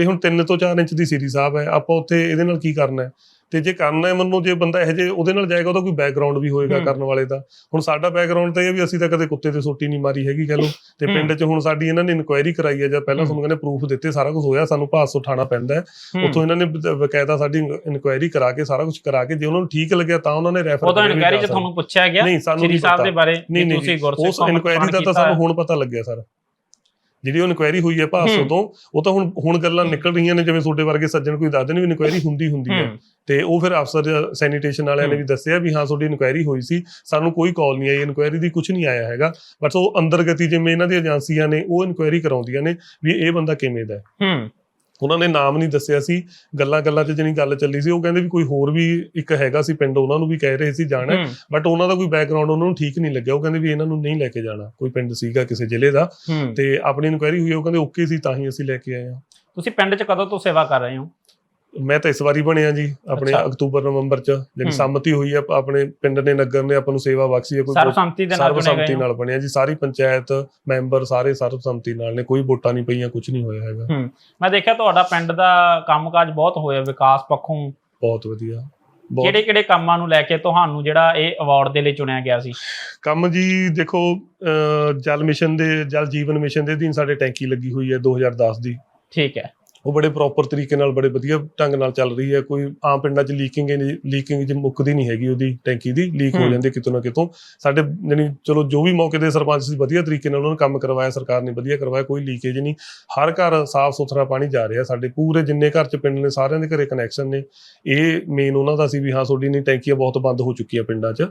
ਇਹ ਹੁਣ 3 ਤੋਂ 4 ਇੰਚ ਦੀ ਸੀਰੀ ਸਾਹਿਬ ਹੈ। ਆਪਾਂ ਉੱਥੇ ਇਹਦੇ ਨਾਲ ਕੀ ਕਰਨਾ ਹੈ? ਤੇ ਜੇ ਕਰਨਾ ਹੈ ਮੈਨੂੰ ਜੇ ਬੰਦਾ ਇਹ ਜੇ ਉਹਦੇ ਨਾਲ ਜਾਏਗਾ ਉਹਦਾ ਕੋਈ ਬੈਕਗ੍ਰਾਉਂਡ ਵੀ ਹੋਏਗਾ। ਕਰਨ ਵਾਲੇ ਦਾ ਹੁਣ ਸਾਡਾ ਬੈਕਗ੍ਰਾਉਂਡ ਤਾਂ ਇਹ ਵੀ ਅਸੀਂ ਤਾਂ ਕਦੇ ਕੁੱਤੇ ਤੇ ਸੋਟੀ ਨਹੀਂ ਮਾਰੀ ਹੈਗੀ ਕਹ ਲੋ ਤੇ। ਪਿੰਡ 'ਚ ਹੁਣ ਸਾਡੀ ਇਹਨਾਂ ਨੇ ਇਨਕੁਆਇਰੀ ਕਰਾਈ ਹੈ ਜਾਂ ਪਹਿਲਾਂ। ਤੁਹਾਨੂੰ ਕਹਿੰਦੇ ਪ੍ਰੂਫ ਦਿੱਤੇ ਸਾਰਾ ਕੁਝ ਹੋਇਆ ਸਾਨੂੰ ਭਾਸ ਉਠਾਣਾ ਪੈਂਦਾ। ਉੱਥੋਂ ਇਹਨਾਂ ਨੇ ਬਕਾਇਦਾ ਸਾਡੀ ਇਨਕੁਆਇਰੀ ਕਰਾ ਕੇ ਸਾਰਾ ਕੁਝ ਕਰਾ ਕੇ ਜੇ ਉਹਨਾਂ ਨੂੰ ਠੀਕ ਲੱਗਿਆ ਤਾਂ ਉਹਨਾਂ ਨੇ ਰੈਫਰ ਉਦੋਂ ਇਨਕੁਆਇਰੀ 'ਚ ਤੁਹਾਨੂੰ ਪੁੱਛਿਆ ਗਿਆ ਨਹੀਂ ਸਾਨੂੰ ਨਹੀਂ ਸਾਹਿਬ ਪਤਾ ਦੇ ਬਾਰੇ ਨਹੀਂ ਕਿ ਨਹੀਂ ਤੁਸੀਂ ਉਸ ਇਨਕੁਆਇਰੀ ਦਾ ਤਾਂ ਸਾਨੂੰ ਹੁਣ ਪਤਾ ਲੱਗਿਆ ਸਰ ਜਿਹੜੀ ਉਹ ਇਨਕੁਆਇਰੀ ਹੋਈ ਹੈ ਭਾਸੋ। ਤੋਂ ਉਹ ਤਾਂ ਹੁਣ ਹੁਣ ਗੱਲਾਂ ਨਿਕਲ ਰਹੀਆਂ ਨੇ ਜਿਵੇਂ ਤੁਹਾਡੇ ਵਰਗੇ ਸੱਜਣ ਕੋਈ ਦੱਸਦੇ ਨੇ ਵੀ ਇਨਕੁਆਇਰੀ ਹੁੰਦੀ ਹੁੰਦੀ ਹੈ। ਤੇ ਉਹ ਫਿਰ ਅਫਸਰ ਸੈਨੀਟੇਸ਼ਨ ਵਾਲਿਆਂ ਨੇ। ਵੀ ਦੱਸਿਆ ਵੀ ਹਾਂ ਤੁਹਾਡੀ ਇਨਕੁਆਇਰੀ ਹੋਈ ਸੀ ਸਾਨੂੰ ਕੋਈ ਕਾਲ ਨਹੀਂ ਆਈ ਇਨਕੁਆਇਰੀ ਦੀ ਕੁਝ ਨਹੀਂ ਆਇਆ ਹੈਗਾ। ਬਸ ਉਹ ਅੰਦਰਗਤੀ ਜਿਵੇਂ ਇਹਨਾਂ ਦੀ ਏਜੰਸੀਆਂ ਨੇ ਉਹ ਇਨਕੁਆਇਰੀ ਕਰਾਉਂਦੀਆਂ ਨੇ ਵੀ ਇਹ ਬੰਦਾ ਕਿਵੇਂ ਦਾ ਹੈ। ਹੂੰ। ਉਹਨਾਂ ਨੇ ਨਾਮ ਨਹੀਂ ਦੱਸਿਆ ਸੀ ਗੱਲਾਂ ਗੱਲਾਂ 'ਚ ਜਿਹੜੀ ਗੱਲ ਚੱਲੀ ਸੀ ਉਹ ਕਹਿੰਦੇ ਵੀ ਕੋਈ ਹੋਰ ਵੀ ਇੱਕ ਹੈਗਾ ਸੀ ਪਿੰਡ ਉਹਨਾਂ ਨੂੰ ਵੀ ਕਹਿ ਰਹੇ ਸੀ ਜਾਣਾ ਬਟ ਉਹਨਾਂ ਦਾ ਕੋਈ ਬੈਕਗ੍ਰਾਉਂਡ ਉਹਨਾਂ ਨੂੰ ਠੀਕ ਨਹੀਂ ਲੱਗਿਆ ਉਹ ਕਹਿੰਦੇ ਵੀ ਇਹਨਾਂ ਨੂੰ ਨਹੀਂ ਲੈ ਕੇ ਜਾਣਾ ਕੋਈ ਪਿੰਡ ਸੀਗਾ ਕਿਸੇ ਜ਼ਿਲ੍ਹੇ ਦਾ ਤੇ ਆਪਣੀ ਇਨਕੁਆਇਰੀ ਹੋਈ ਉਹ ਕਹਿੰਦੇ ਓਕੇ ਸੀ ਤਾਂ ਹੀ ਅਸੀਂ ਲੈ ਕੇ ਆਏ ਹਾਂ। ਤੁਸੀਂ ਪਿੰਡ 'ਚ ਕਦੋਂ ਤੋਂ ਸੇਵਾ ਕਰ ਰਹੇ ਹੋ? ਮੈਂ ਤਾਂ ਇਸ ਵਾਰੀ ਬਣਿਆ ਜੀ ਆਪਣੇ। ਅਕਤੂਬਰ ਨਵੰਬਰ ਚ। ਜਿਹੜੀ। ਸੰਮਤੀ ਹੋਈ ਹੈ ਆਪਣੇ ਪਿੰਡ ਨੇ ਨਗਰ ਨੇ ਆਪਾਂ ਨੂੰ ਸੇਵਾ ਬਖਸ਼ੀ ਹੈ ਕੋਈ ਸਰਬਸੰਮਤੀ ਦੇ ਨਾਲ ਚੁਣੇ ਸਰਬਸੰਮਤੀ ਨਾਲ ਬਣਿਆ ਜੀ। ਸਾਰੀ ਪੰਚਾਇਤ ਮੈਂਬਰ ਸਾਰੇ ਸਰਬਸੰਮਤੀ ਨਾਲ ਨੇ ਕੋਈ ਵੋਟਾਂ ਨਹੀਂ ਪਈਆਂ ਕੁਝ ਨਹੀਂ ਹੋਇਆ ਹੈਗਾ। ਮੈਂ ਦੇਖਿਆ ਤੁਹਾਡਾ ਪਿੰਡ ਦਾ ਕੰਮਕਾਜ ਬਹੁਤ ਹੋਇਆ ਵਿਕਾਸ ਪੱਖੋਂ। ਬਹੁਤ ਵਧੀਆ। ਕਿਹੜੇ ਕਿਹੜੇ ਕੰਮਾਂ ਨੂੰ ਲੈ ਕੇ ਤੁਹਾਨੂੰ ਜਿਹੜਾ ਇਹ ਅਵਾਰਡ ਦੇ ਲਈ ਚੁਣਿਆ ਗਿਆ ਸੀ? ਕੰਮ ਜੀ ਦੇਖੋ ਜਲ ਮਿਸ਼ਨ ਦੇ ਜਲ ਜੀਵਨ ਮਿਸ਼ਨ ਦੇ ਅਧੀਨ ਸਾਡੇ ਟੈਂਕੀ ਲੱਗੀ ਹੋਈ ਹੈ 2010 ਦੀ। ਠੀਕ ਹੈ। ਉਹ ਬੜੇ ਪ੍ਰੋਪਰ ਤਰੀਕੇ ਨਾਲ ਬੜੇ ਵਧੀਆ ਢੰਗ ਨਾਲ ਚੱਲ ਰਹੀ ਹੈ। ਕੋਈ ਆਮ ਪਿੰਡਾਂ 'ਚ ਲੀਕਿੰਗ ਲੀਕਿੰਗ ਜਿ ਮੁੱਕਦੀ ਨਹੀਂ ਹੈਗੀ ਉਹਦੀ ਟੈਂਕੀ ਦੀ ਲੀਕ ਹੋ। ਜਾਂਦੀ ਕਿਤੋਂ ਨਾ ਕਿਤੋਂ। ਸਾਡੇ ਜਾਣੀ ਚਲੋ ਜੋ ਵੀ ਮੌਕੇ ਦੇ ਸਰਪੰਚ ਸੀ ਵਧੀਆ ਤਰੀਕੇ ਨਾਲ ਉਹਨਾਂ ਨੇ ਕੰਮ ਕਰਵਾਇਆ ਸਰਕਾਰ ਨੇ ਵਧੀਆ ਕਰਵਾਇਆ ਕੋਈ ਲੀਕੇਜ ਨਹੀਂ। ਹਰ ਘਰ ਸਾਫ਼ ਸੁਥਰਾ ਪਾਣੀ ਜਾ ਰਿਹਾ ਸਾਡੇ ਪੂਰੇ ਜਿੰਨੇ ਘਰ 'ਚ ਪਿੰਡ ਨੇ ਸਾਰਿਆਂ ਦੇ ਘਰੇ ਕਨੈਕਸ਼ਨ ਨੇ। ਇਹ ਮੇਨ ਉਹਨਾਂ ਦਾ ਸੀ ਵੀ ਹਾਂ ਤੁਹਾਡੀ ਨਹੀਂ ਟੈਂਕੀਆਂ ਬਹੁਤ ਬੰਦ ਹੋ ਚੁੱਕੀਆਂ ਪਿੰਡਾਂ 'ਚ।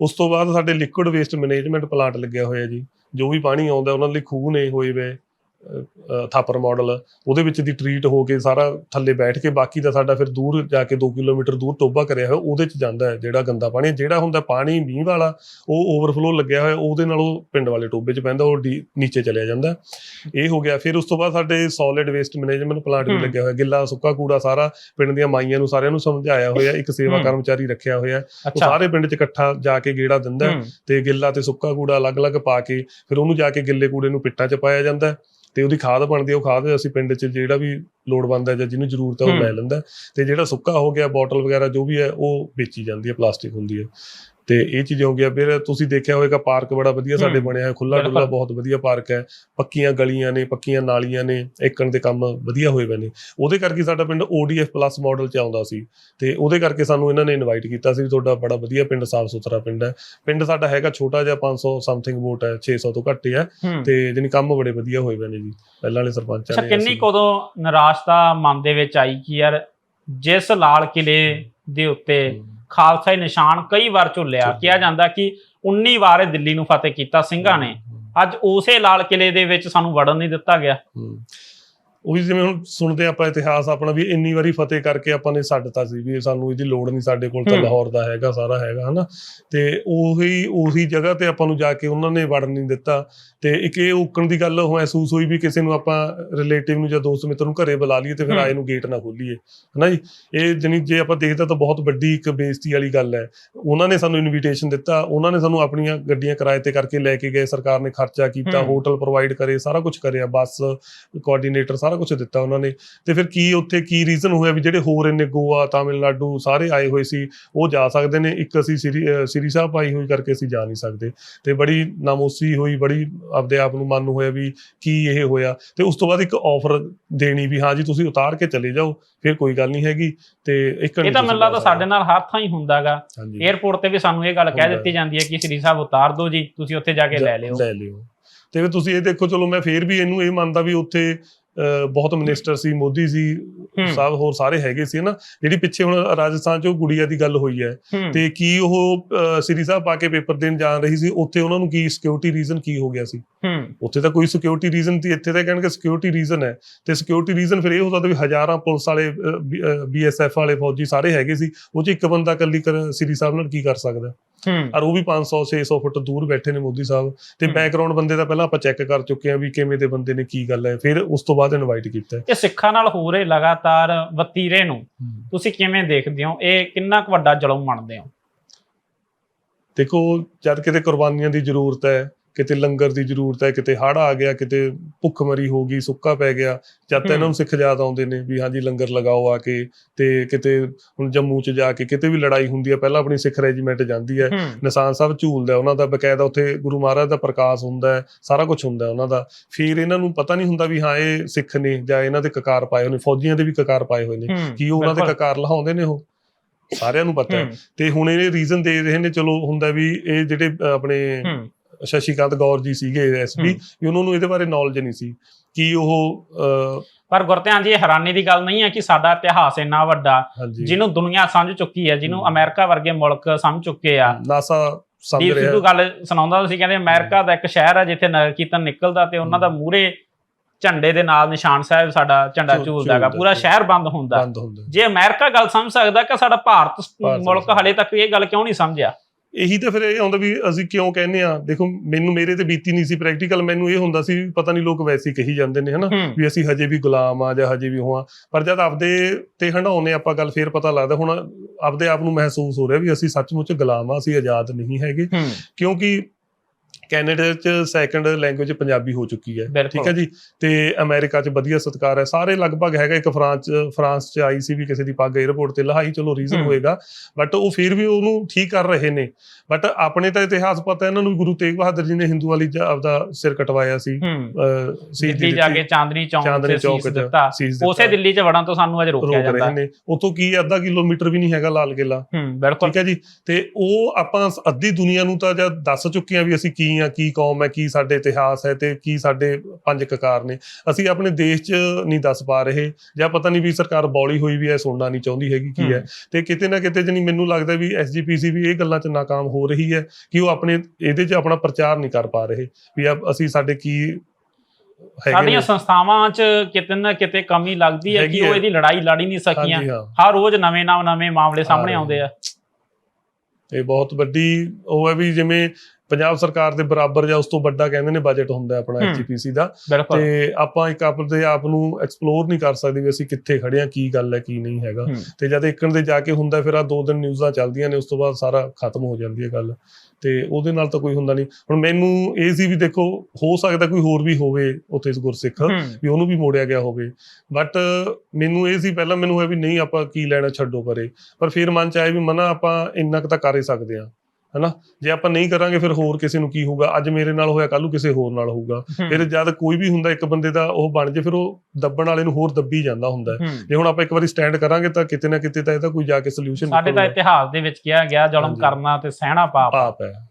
ਉਸ ਤੋਂ ਬਾਅਦ ਸਾਡੇ ਲਿਕੁਇਡ ਵੇਸਟ ਮੈਨੇਜਮੈਂਟ ਪਲਾਂਟ ਲੱਗਿਆ ਹੋਇਆ ਜੀ। ਜੋ ਵੀ ਪਾਣੀ ਆਉਂਦਾ ਉਹਨਾਂ ਲਈ ਖੂਹ ਨੇ ਹੋਏ ਵੇ। ਥਾਪਰ ਮਾਡਲ ਉਹਦੇ ਵਿੱਚ ਦੀ ਟਰੀਟ ਹੋ ਕੇ ਸਾਰਾ ਥੱਲੇ ਬੈਠ ਕੇ ਬਾਕੀ ਦਾ ਸਾਡਾ ਫਿਰ ਦੂਰ ਜਾ ਕੇ 2 ਕਿਲੋਮੀਟਰ ਦੂਰ ਟੋਬਾ ਕਰਿਆ ਹੋਇਆ ਉਹਦੇ ਚ ਜਾਂਦਾ ਹੈ ਜਿਹੜਾ ਗੰਦਾ ਪਾਣੀ ਜਿਹੜਾ ਹੁੰਦਾ ਪਾਣੀ ਮੀਂਹ ਵਾਲਾ ਉਹ ਓਵਰਫਲੋ ਲੱਗਿਆ ਹੋਇਆ ਉਹਦੇ ਨਾਲ ਉਹ ਪਿੰਡ ਵਾਲੇ ਟੋਬੇ ਚ ਪੈਂਦਾ ਉਹ ਨੀਚੇ ਚਲਿਆ ਜਾਂਦਾ ਇਹ ਹੋ ਗਿਆ ਫਿਰ ਉਸ ਤੋਂ ਬਾਅਦ ਸਾਡੇ ਸੋਲਿਡ ਵੇਸਟ ਮੈਨੇਜਮੈਂਟ ਪਲਾਂਟ ਵੀ। ਲੱਗਿਆ ਹੋਇਆ ਗਿੱਲਾ ਸੁੱਕਾ ਕੂੜਾ ਸਾਰਾ ਪਿੰਡ ਦੀਆਂ ਮਾਈਆਂ ਨੂੰ ਸਾਰਿਆਂ ਨੂੰ ਸਮਝਾਇਆ ਹੋਇਆ ਇੱਕ ਸੇਵਾ। ਕਰਮਚਾਰੀ ਰੱਖਿਆ ਹੋਇਆ ਉਹ ਸਾਰੇ ਪਿੰਡ ਚ ਇਕੱਠਾ ਜਾ ਕੇ ਗੇੜਾ ਦਿੰਦਾ ਤੇ ਗਿੱਲਾ ਤੇ ਸੁੱਕਾ ਕੂੜਾ ਅਲੱਗ-ਅਲੱਗ ਪਾ ਕੇ ਫਿਰ ਉਹਨੂੰ ਜਾ ਕੇ ਗਿੱਲੇ ਕੂੜੇ ਨੂੰ ਪਿੱਟਾਂ 'ਚ ਪਾਇਆ ਜਾਂਦਾ ਤੇ ਉਹਦੀ ਖਾਦ ਬਣਦੀ ਉਹ ਖਾਦ ਅਸੀਂ ਪਿੰਡ 'ਚ ਜਿਹੜਾ ਵੀ ਲੋੜਵੰਦ ਹੈ ਜਾਂ ਜਿਹਨੂੰ ਜ਼ਰੂਰਤ ਹੈ ਉਹ। ਲੈ ਲੈਂਦਾ। ਤੇ ਜਿਹੜਾ ਸੁੱਕਾ ਹੋ ਗਿਆ ਬੋਟਲ ਵਗੈਰਾ ਜੋ ਵੀ ਹੈ ਉਹ ਵੇਚੀ ਜਾਂਦੀ ਹੈ ਪਲਾਸਟਿਕ ਹੁੰਦੀ ਹੈ ਤੇ ਇਹ ਚੀਜ਼ਾਂ ਹੋ ਗਿਆ। ਫਿਰ ਤੁਸੀਂ ਦੇਖਿਆ ਹੋਵੇਗਾ ਪਾਰਕ ਬੜਾ ਵਧੀਆ ਸਾਡੇ ਬਣਿਆ ਹੈ ਖੁੱਲਾ ਡੁੱਲਾ। ਬਹੁਤ ਵਧੀਆ ਪਾਰਕ ਹੈ। ਪੱਕੀਆਂ ਗਲੀਆਂ ਨੇ ਪੱਕੀਆਂ ਨਾਲੀਆਂ ਨੇ ਏਕਣ ਦੇ ਕੰਮ ਵਧੀਆ ਹੋਏ ਪਏ ਨੇ। ਉਹਦੇ ਕਰਕੇ ਸਾਡਾ ਪਿੰਡ ODF ਪਲੱਸ ਮਾਡਲ ਚ ਆਉਂਦਾ ਸੀ। ਤੇ ਉਹਦੇ ਕਰਕੇ ਸਾਨੂੰ ਇਹਨਾਂ ਨੇ ਇਨਵਾਈਟ ਕੀਤਾ ਸੀ ਤੁਹਾਡਾ ਬੜਾ ਵਧੀਆ ਪਿੰਡ ਸਾਫ਼ ਸੁਥਰਾ ਪਿੰਡ ਹੈ। ਪਿੰਡ ਸਾਡਾ ਹੈਗਾ ਛੋਟਾ ਜਿਹਾ 500 ਸਮਥਿੰਗ ਵੋਟ ਹੈ 600 ਤੋਂ ਘੱਟ ਹੀ ਤੇ ਜਾਣੀ ਕੰਮ ਬੜੇ ਵਧੀਆ ਹੋਏ ਪਏ ਨੇ ਜੀ। ਪਹਿਲਾਂ ਵਾਲੇ ਸਰਪੰਚਾਂ ਨੇ ਕਿੰਨੀ ਕਦੋਂ ਨਿਰਾਸ਼ਤਾ ਮਨ ਦੇ ਵਿੱਚ ਆਈ ਕਿ ਯਾਰ ਜਿਸ ਲਾਲ ਕਿਲੇ ਦੇ ਉੱਤੇ ਖਾਲਸਾ ਹੀ ਨਿਸ਼ਾਨ ਕਈ ਵਾਰ ਝੁੱਲਿਆ। ਕਿਹਾ ਜਾਂਦਾ ਕਿ 19 ਵਾਰ ਦਿੱਲੀ ਨੂੰ ਫਤਿਹ ਕੀਤਾ। ਸਿੰਘਾਂ ਨੇ। ਅੱਜ ਉਸੇ ਲਾਲ ਕਿਲੇ ਦੇ ਵਿੱਚ ਸਾਨੂੰ ਵੜਨ ਨਹੀਂ ਦਿੱਤਾ ਗਿਆ। ਉਹੀ ਜਿਵੇਂ ਹੁਣ ਸੁਣਦੇ ਆਪਾਂ ਇਤਿਹਾਸ ਆਪਣਾ ਵੀ ਇੰਨੀ ਵਾਰੀ ਫਤਿਹ ਕਰਕੇ ਆਪਾਂ ਨੇ ਛੱਡਤਾ ਸੀ ਵੀ ਸਾਨੂੰ ਇਹਦੀ ਲੋੜ ਨਹੀਂ ਸਾਡੇ ਕੋਲ ਤਾਂ। ਲਾਹੌਰ ਦਾ ਹੈਗਾ ਸਾਰਾ ਹੈਗਾ ਹਨਾ ਤੇ ਉਹੀ ਉਹੀ ਜਗ੍ਹਾ ਤੇ ਆਪਾਂ ਨੂੰ ਜਾ ਕੇ ਉਹਨਾਂ ਨੇ ਵੜਨ ਨਹੀਂ ਦਿੱਤਾ ਤੇ ਇੱਕ ਇਹ ਉਕਣ ਦੀ ਗੱਲ ਮਹਿਸੂਸ ਹੋਈ ਵੀ ਕਿਸੇ ਨੂੰ ਆਪਾਂ ਰਿਲੇਟਿਵ ਨੂੰ ਜਾਂ ਦੋਸਤ ਮਿੱਤਰ ਨੂੰ ਘਰੇ ਬੁਲਾ ਲਈਏ ਤੇ ਫਿਰ। ਆਏ ਨੂੰ ਗੇਟ ਨਾ ਖੋਲੀਏ ਹਨਾ ਜੀ ਇਹ ਜਣੀ ਜੇ ਆਪਾਂ ਦੇਖਦਾ ਤਾਂ ਬਹੁਤ ਵੱਡੀ ਇੱਕ ਬੇਇੱਜ਼ਤੀ ਵਾਲੀ ਗੱਲ ਹੈ ਉਹਨਾਂ ਨੇ ਸਾਨੂੰ ਇਨਵੀਟੇਸ਼ਨ ਦਿੱਤਾ ਉਹਨਾਂ ਨੇ ਸਾਨੂੰ ਆਪਣੀਆਂ ਗੱਡੀਆਂ ਕਿਰਾਏ ਤੇ ਕਰਕੇ ਲੈ ਕੇ ਗਏ ਸਰਕਾਰ ਨੇ ਖਰਚਾ ਕੀਤਾ। ਹੋਟਲ ਪ੍ਰੋਵਾਈਡ ਕਰੇ ਸਾਰਾ ਕੁਝ ਕਰਿਆ ਬੱਸ ਕੋਆਰਡੀਨੇਟਰ ਸਾਰਾ ਕੁਝ ਦਿੱਤਾ ਉਹਨਾਂ ਨੇ। ਤੇ ਫਿਰ ਕੀ ਉੱਥੇ ਕੀ ਰੀਜ਼ਨ ਹੋਇਆ ਵੀ ਜਿਹੜੇ ਹੋਰ ਇੰਨੇ ਗੋਆ ਤਾਮਿਲਨਾਡੂ ਸਾਰੇ ਆਏ ਹੋਏ ਸੀ ਉਹ ਜਾ ਸਕਦੇ ਨੇ? ਇੱਕ ਅਸੀਂ ਸ੍ਰੀ ਸਾਹਿਬ ਆਈ ਹੋਈ ਕਰਕੇ ਅਸੀਂ ਜਾ ਨਹੀਂ ਸਕਦੇ। ਤੇ ਬੜੀ ਨਾਮੋਸੀ ਹੋਈ ਬੜੀ ਆਪਦੇ ਆਪ ਨੂੰ ਮਨ ਨੂੰ ਹੋਇਆ ਵੀ ਕੀ ਇਹ ਹੋਇਆ। ਤੇ ਉਸ ਤੋਂ ਬਾਅਦ ਇੱਕ ਆਫਰ ਦੇਣੀ ਵੀ ਹਾਂ ਜੀ ਤੁਸੀਂ ਉਤਾਰ ਕੇ ਚਲੇ ਜਾਓ ਫਿਰ ਕੋਈ ਗੱਲ ਨਹੀਂ ਹੈਗੀ। ਤੇ ਇੱਕ ਇਹ ਤਾਂ ਮੈਨੂੰ ਲੱਗਦਾ ਸਾਡੇ ਨਾਲ ਹਰ ਥਾਂ ਹੀ ਹੁੰਦਾਗਾ। 에ਅਰਪੋਰਟ ਤੇ ਵੀ ਸਾਨੂੰ ਇਹ ਗੱਲ ਕਹਿ। ਦਿੱਤੀ ਜਾਂਦੀ ਹੈ ਕਿ ਸ੍ਰੀ ਸਾਹਿਬ ਉਤਾਰ ਦਿਓ ਜੀ ਤੁਸੀਂ ਉੱਥੇ ਜਾ ਕੇ ਲੈ ਲਿਓ। ਲੈ ਲਿਓ। ਤੇ ਫਿਰ ਤੁਸੀਂ ਇਹ ਦੇਖੋ ਚਲੋ ਮੈਂ ਫੇਰ ਵੀ ਇਹਨੂੰ ਇਹ ਮੰਨਦਾ ਵੀ ਉੱਥੇ ਬਹੁਤ ਮਿਨਿਸਟਰ ਸੀ ਮੋਦੀ ਸੀ। ਸਭ ਹੋਰ ਸਾਰੇ ਹੈਗੇ ਸੀ ਨਾ ਜਿਹੜੀ ਪਿੱਛੇ ਹੁਣ ਰਾਜਸਥਾਨ ਚ ਉਹ ਗੁੜੀਆ ਦੀ ਗੱਲ ਹੋਈ ਹੈ। ਤੇ ਕੀ ਉਹ ਸ੍ਰੀ ਸਾਹਿਬ ਪਾ ਕੇ ਪੇਪਰ ਦੇਣ ਜਾ ਰਹੀ ਸੀ ਉੱਥੇ ਉਹਨਾਂ ਨੂੰ ਕੀ ਸਿਕਿਉਰਿਟੀ ਰੀਜ਼ਨ ਕੀ ਹੋ ਗਿਆ ਸੀ? ਉੱਥੇ ਤਾਂ ਕੋਈ ਸਿਕਿਉਰਿਟੀ ਰੀਜ਼ਨ ਸੀ ਇੱਥੇ ਤਾਂ ਕਹਿਣਗੇ ਸਿਕਿਉਰਿਟੀ ਰੀਜ਼ਨ ਹੈ। ਤੇ ਸਿਕਿਉਰਿਟੀ ਰੀਜ਼ਨ ਫਿਰ ਇਹ ਹੋ ਸਕਦਾ ਵੀ ਹਜ਼ਾਰਾਂ ਪੁਲਿਸ ਵਾਲੇ ਬੀਐਸਐਫ ਵਾਲੇ ਫੌਜੀ ਸਾਰੇ ਹੈਗੇ ਸੀ ਉਹ ਚ ਇੱਕ ਬੰਦਾ ਇਕੱਲੀ ਸ੍ਰੀ ਸਾਹਿਬ ਨਾਲ ਕੀ ਕਰ ਸਕਦਾ? ਔਰ ਉਹ ਵੀ 500 600 ਫੁੱਟ ਦੂਰ ਬੈਠੇ ਨੇ ਮੋਦੀ ਸਾਹਿਬ। ਤੇ। ਬੈਕਗ੍ਰਾਉਂਡ ਬੰਦੇ ਦਾ ਪਹਿਲਾਂ ਆਪਾਂ ਚੈੱਕ ਕਰ ਚੁੱਕੇ ਆ ਵੀ ਕਿਵੇਂ ਦੇ ਬੰਦੇ ਨੇ ਕੀ ਗੱਲ ਹੈ। ਫਿਰ ਉਸ ਤੋਂ ਬਾਅਦ ਇਨਵਾਈਟ ਕੀਤਾ। ਇਹ ਸਿੱਖਾਂ ਨਾਲ ਹੋ ਰਹੇ ਲਗਾਤਾਰ ਵਤੀਰੇ ਨੂੰ ਤੁਸੀਂ ਕਿਵੇਂ ਦੇਖਦੇ ਹੋ? ਇਹ ਕਿੰਨਾ ਕੁ ਵੱਡਾ ਜ਼ੁਲਮ ਮੰਨਦੇ ਹੋ? ਦੇਖੋ ਜਦ ਕਿਤੇ ਕੁਰਬਾਨੀਆਂ ਦੀ ਜ਼ਰੂਰਤ ਹੈ ਕਿਤੇ ਲੰਗਰ ਦੀ ਜ਼ਰੂਰਤ ਹੈ ਕਿਤੇ ਹੜ੍ਹ ਆ ਗਿਆ ਕਿਤੇ ਭੁੱਖਮਰੀ ਹੋ ਗਈ ਸੁੱਕਾ ਪੈ ਗਿਆ ਜਦ ਤਾਂ ਇਹਨਾਂ ਨੂੰ ਸਿੱਖ ਯਾਦ ਆਉਂਦੇ ਨੇ ਵੀ ਹਾਂਜੀ ਲੰਗਰ ਲਗਾਓ ਆ ਕੇ ਤੇ ਕਿਤੇ ਹੁਣ ਜੰਮੂ 'ਚ ਜਾ ਕੇ ਕਿਤੇ ਵੀ ਲੜਾਈ ਹੁੰਦੀ ਹੈ ਪਹਿਲਾਂ ਆਪਣੀ ਸਿੱਖ ਰੈਜੀਮੈਂਟ ਜਾਂਦੀ ਹੈ ਨਿਸ਼ਾਨ ਸਾਹਿਬ ਝੂਲਦਾ ਉਹਨਾਂ ਦਾ ਬਕਾਇਦਾ ਉੱਥੇ ਗੁਰੂ ਮਹਾਰਾਜ ਦਾ ਪ੍ਰਕਾਸ਼ ਹੁੰਦਾ ਹੈ ਸਾਰਾ ਕੁਝ ਹੁੰਦਾ ਹੈ ਉਹਨਾਂ ਦਾ। ਫਿਰ ਇਹਨਾਂ ਨੂੰ ਪਤਾ ਨਹੀਂ ਹੁੰਦਾ ਵੀ ਹਾਂ ਇਹ ਸਿੱਖ ਨੇ ਜਾਂ ਇਹਨਾਂ ਦੇ ਕਕਾਰ ਪਾਏ ਹੋਏ ਨੇ ਫੌਜੀਆਂ ਦੇ ਵੀ ਕਕਾਰ ਪਾਏ ਹੋਏ ਨੇ ਕੀ ਉਹਨਾਂ ਦੇ। ਕਕਾਰ ਲਹਾਉਂਦੇ ਨੇ ਉਹ? ਸਾਰਿਆਂ ਨੂੰ ਪਤਾ ਹੈ। ਤੇ ਹੁਣ ਇਹ ਰੀਜ਼ਨ ਦੇ ਰਹੇ ਨੇ ਚਲੋ ਹੁੰਦਾ ਵੀ ਇਹ ਜਿਹੜੇ ਆਪਣੇ ਸ਼ਸ਼ੀਕਾਂਤ ਗੌਰ ਜੀ ਸੀਗੇ ਐਸਪੀ। ਵੀ ਉਹਨਾਂ ਨੂੰ ਇਹਦੇ ਬਾਰੇ ਨੌਲੇਜ ਨਹੀਂ ਸੀ ਕਿ ਉਹ ਪਰ ਗੁਰਧਿਆਨ ਜੀ ਇਹ ਹੈਰਾਨੀ ਦੀ ਗੱਲ ਨਹੀਂ ਹੈ ਕਿ ਸਾਡਾ ਇਤਿਹਾਸ ਇੰਨਾ ਵੱਡਾ ਜਿਹਨੂੰ ਦੁਨੀਆ ਸਮਝ ਚੁੱਕੀ ਹੈ ਜਿਹਨੂੰ। ਅਮਰੀਕਾ ਵਰਗੇ ਮੁਲਕ ਸਮਝ ਚੁੱਕੇ ਆ। ਨਾਸਾ ਸਮਝ ਰਿਹਾ। ਸਿੱਧੂ ਗੱਲ ਸੁਣਾਉਂਦਾ ਸੀ ਕਹਿੰਦੇ ਅਮਰੀਕਾ ਦਾ ਇੱਕ ਸ਼ਹਿਰ ਹੈ ਜਿੱਥੇ ਨਗਰ ਕੀਰਤਨ ਨਿਕਲਦਾ ਤੇ ਉਹਨਾਂ ਦਾ ਮੂਰੇ ਝੰਡੇ ਦੇ ਨਾਲ ਨਿਸ਼ਾਨ ਸਾਹਿਬ ਸਾਡਾ ਝੰਡਾ ਝੂ- ਝੂਲਦਾ ਹੈਗਾ ਝੂਲਦਾ ਪੂਰਾ। ਸ਼ਹਿਰ ਬੰਦ ਹੁੰਦਾ। ਜੇ ਅਮਰੀਕਾ ਗੱਲ ਸਮਝ ਸਕਦਾ ਕਿ ਸਾਡਾ ਭਾਰਤ ਮੁਲਕ ਹਲੇ ਤੱਕ ਇਹ ਗੱਲ ਕਿਉਂ ਨਹੀਂ ਸਮਝਿਆ? ਇਹੀ ਤਾਂ ਫਿਰ ਇਹ ਆਉਂਦਾ ਵੀ ਅਸੀਂ ਕਿਉਂ ਕਹਿੰਦੇ ਆ ਦੇਖੋ ਮੈਨੂੰ ਮੇਰੇ ਤੇ ਬੀਤੀ ਨਹੀਂ ਸੀ ਪ੍ਰੈਕਟੀਕਲ ਮੈਨੂੰ ਇਹ ਹੁੰਦਾ ਸੀ ਪਤਾ ਨਹੀਂ ਲੋਕ ਵੈਸੇ ਕਹੀ ਜਾਂਦੇ ਨੇ ਹਨਾ? ਵੀ ਅਸੀਂ ਹਜੇ ਵੀ ਗੁਲਾਮ ਆ ਜਾਂ ਹਜੇ ਵੀ ਹੋਆ ਪਰ ਜਦ ਆਪਦੇ ਤੇ ਹੰਡਾਉਨੇ ਆਪਾਂ ਗੱਲ ਫੇਰ ਪਤਾ ਲੱਗਦਾ ਹੁਣ ਆਪਦੇ ਆਪ ਨੂੰ ਮਹਿਸੂਸ ਹੋ ਰਿਹਾ ਵੀ ਅਸੀਂ ਸੱਚਮੁੱਚ ਗੁਲਾਮ ਆ ਅਸੀਂ ਆਜ਼ਾਦ ਨਹੀਂ ਹੈਗੇ। ਕਿਉਂਕਿ ਕੈਨੇਡਾ ਚ ਸੈਕੰਡ ਲੈਂਗੁਏਜ ਪੰਜਾਬੀ ਹੋ ਚੁੱਕੀ ਹੈ। ਠੀਕ ਹੈ ਜੀ? ਤੇ ਅਮਰੀਕਾ ਚ ਵਧੀਆ ਸਤਕਾਰ ਹੈ। ਸਾਰੇ ਲਗਭਗ ਹੈਗਾ ਇੱਕ ਫਰਾਂਸ ਫਰਾਂਸ ਚ ਆਈ ਸੀ ਵੀ ਕਿਸੇ ਦੀ ਪੱਗ 에ਅਰਪੋਰਟ ਤੇ ਲਹਾਈ ਚਲੋ ਰੀਜ਼ਨ। ਹੋਏਗਾ। ਬਟ ਉਹ ਫਿਰ ਵੀ ਉਹਨੂੰ ਠੀਕ ਕਰ ਰਹੇ ਨੇ। ਬਟ ਆਪਣੇ ਤਾਂ ਇਤਿਹਾਸ ਪਤਾ ਇਹਨਾਂ ਨੂੰ ਗੁਰੂ ਤੇਗ ਬਹਾਦਰ ਜੀ ਨੇ ਹਿੰਦੂ ਵਾਲੀ ਆਪਦਾ ਸਿਰ ਕਟਵਾਇਆ ਸੀ। ਸ਼ਹੀਦੀ ਦਿੱਲੀ ਜਾ ਕੇ ਚਾਂਦਨੀ ਚੌਂਕ ਚਾਂਦਨੀ ਤੇ ਚੌਕ ਸੀਸ ਦਿੱਤਾ। ਉਸੇ। ਦਿੱਲੀ 'ਚ ਵੜਨ ਤੋਂ ਸਾਨੂੰ ਅਜੇ ਰੋਕਿਆ ਰੋਕ ਜਾਂਦਾ। ਨੇ। ਉਤੋਂ ਕੀ ਅੱਧਾ ਕਿਲੋਮੀਟਰ ਵੀ ਨਹੀਂ ਹੈਗਾ ਲਾਲ ਕਿਲਾ ਠੀਕ ਹੈ ਜੀ? ਤੇ ਉਹ ਆਪਾਂ ਸ- ਅੱਧੀ ਦੁਨੀਆ ਨੂੰ ਤਾਂ ਜਦ ਦੱਸ ਚੁੱਕੇ ਆ ਵੀ ਅਸੀਂ ਕੀ ਆ ਕੀ ਕੌਮ ਹੈ ਕੀ ਸਾਡੇ ਇਤਿਹਾਸ ਹੈ ਤੇ ਕੀ ਸਾਡੇ ਪੰਜ ਕਕਾਰ ਨੇ। ਅਸੀਂ ਆਪਣੇ ਦੇਸ਼ 'ਚ ਨਹੀਂ ਦੱਸ ਪਾ ਰਹੇ ਜਾਂ ਪਤਾ ਨਹੀਂ ਵੀ ਸਰਕਾਰ ਬੌਲੀ ਹੋਈ ਵੀ ਹੈ ਸੁਣਨਾ ਨਹੀਂ ਚਾਹੁੰਦੀ ਹੈਗੀ ਕੀ ਹੈ। ਤੇ ਕਿਤੇ ਨਾ ਕਿਤੇ ਜਣੀ ਮੈਨੂੰ ਲੱਗਦਾ ਵੀ ਐਸਜੀਪੀਸੀ ਵੀ ਇਹ ਗੱਲਾਂ 'ਚ ਨਾਕਾਮ ਹੋ ਰਹੀ ਹੈ ਕਿ ਉਹ ਆਪਣੇ ਇਹਦੇ 'ਚ ਆਪਣਾ ਪ੍ਰਚਾਰ ਨਹੀਂ ਕਰ ਪਾ ਰਹੇ ਵੀ ਅਸੀਂ ਸਾਡੇ ਕੀ ਸਾਡੀਆਂ ਸੰਸਥਾਵਾਂ 'ਚ ਕਿਤੇ ਨਾ ਕਿਤੇ ਕਮੀ ਲੱਗਦੀ ਹੈ ਕਿ ਉਹ। ਇਹਦੀ ਲੜਾਈ ਲੜ ਨਹੀਂ ਸਕੀਆਂ। ਹਰ ਰੋਜ਼ ਨਵੇਂ ਨਵੇਂ ਨਵੇਂ ਮਾਮਲੇ ਸਾਹਮਣੇ। ਆਉਂਦੇ ਆ। ਇਹ ਬਹੁਤ ਵੱਡੀ ਉਹ ਹੈ ਵੀ ਜਿਵੇਂ ਪੰਜਾਬ ਸਰਕਾਰ ਦੇ ਬਰਾਬਰ ਜਾਂ ਉਸ ਤੋਂ ਵੱਡਾ ਕਹਿੰਦੇ ਨੇ ਬਜਟ ਹੁੰਦਾ ਆਪਣਾ ਹੂੰ। ਐਸਜੀਪੀਸੀ ਦਾ। ਤੇ ਆਪਾਂ ਇੱਕ ਆਪਣੇ ਆਪ ਨੂੰ ਐਕਸਪਲੋਰ ਨਹੀਂ ਕਰ ਸਕਦੇ ਵੀ ਅਸੀਂ ਕਿੱਥੇ ਖੜੇ ਆ ਕੀ ਗੱਲ ਹੈ ਕੀ ਨਹੀਂ ਹੈਗਾ। ਤੇ ਜਦ ਇੱਕਣ ਦੇ ਜਾ ਕੇ ਹੁੰਦਾ ਫਿਰ ਆ ਦੋ ਦਿਨ ਨਿਊਜ਼ਾਂ ਚੱਲਦੀਆਂ ਨੇ ਉਸ ਤੋਂ ਬਾਅਦ ਸਾਰਾ ਖਤਮ ਹੋ ਜਾਂਦੀ ਹੈ ਗੱਲ। ਤੇ ਉਹਦੇ ਨਾਲ ਤਾਂ ਕੋਈ ਹੁੰਦਾ ਨਹੀਂ। ਹੁਣ ਮੈਨੂੰ ਇਹ ਸੀ ਵੀ ਦੇਖੋ ਹੋ ਸਕਦਾ ਕੋਈ ਹੋਰ ਵੀ ਹੋਵੇ ਉੱਥੇ ਗੁਰਸਿੱਖ ਹੂੰ। ਵੀ ਉਹਨੂੰ ਵੀ ਮੋੜਿਆ ਗਿਆ ਹੋਵੇ। ਬਟ ਮੈਨੂੰ ਇਹ ਸੀ ਪਹਿਲਾਂ ਮੈਨੂੰ ਹੋਇਆ ਵੀ ਨਹੀਂ ਆਪਾਂ ਕੀ ਲੈਣਾ ਛੱਡੋ ਪਰੇ। ਪਰ ਫਿਰ ਮਨ ਚ ਆਇਆ ਵੀ ਮਨਾ ਆਪਾਂ ਇੰਨਾ ਕੁ ਤਾਂ ਕਰ ਹੀ ਸਕਦੇ ਆ ਹਨਾ? ਜੇ ਆਪਾਂ ਨਹੀਂ ਕਰਾਂਗੇ ਫਿਰ ਹੋਰ ਕਿਸੇ ਨੂੰ ਕੀ ਹੋਊਗਾ? ਅੱਜ ਮੇਰੇ ਨਾਲ ਹੋਇਆ ਕੱਲ ਨੂੰ ਕਿਸੇ ਹੋਰ ਨਾਲ ਹੋਊਗਾ। ਫਿਰ ਜਦ ਕੋਈ ਵੀ ਹੁੰਦਾ ਇੱਕ ਬੰਦੇ ਦਾ ਉਹ ਬਣ ਜੇ ਫਿਰ ਉਹ ਦੱਬਣ ਵਾਲੇ ਨੂੰ ਹੋਰ ਦੱਬੀ ਜਾਂਦਾ ਹੁੰਦਾ। ਜੇ ਹੁਣ ਆਪਾਂ ਇੱਕ ਵਾਰੀ ਸਟੈਂਡ ਕਰਾਂਗੇ ਤਾਂ ਕਿਤੇ ਨਾ ਕਿਤੇ ਤਾਂ ਇਹਦਾ ਕੋਈ ਜਾ ਕੇ ਸੋਲੂਸ਼ਨ ਸਾਡੇ ਤਾਂ ਇਤਿਹਾਸ ਦੇ ਵਿੱਚ ਕਿਹਾ ਗਿਆ ਜ਼ੁਲਮ। ਕਰਨਾ ਤੇ ਸਹਿਣਾ ਪਾਪ। ਪਾਪ ਹੈ।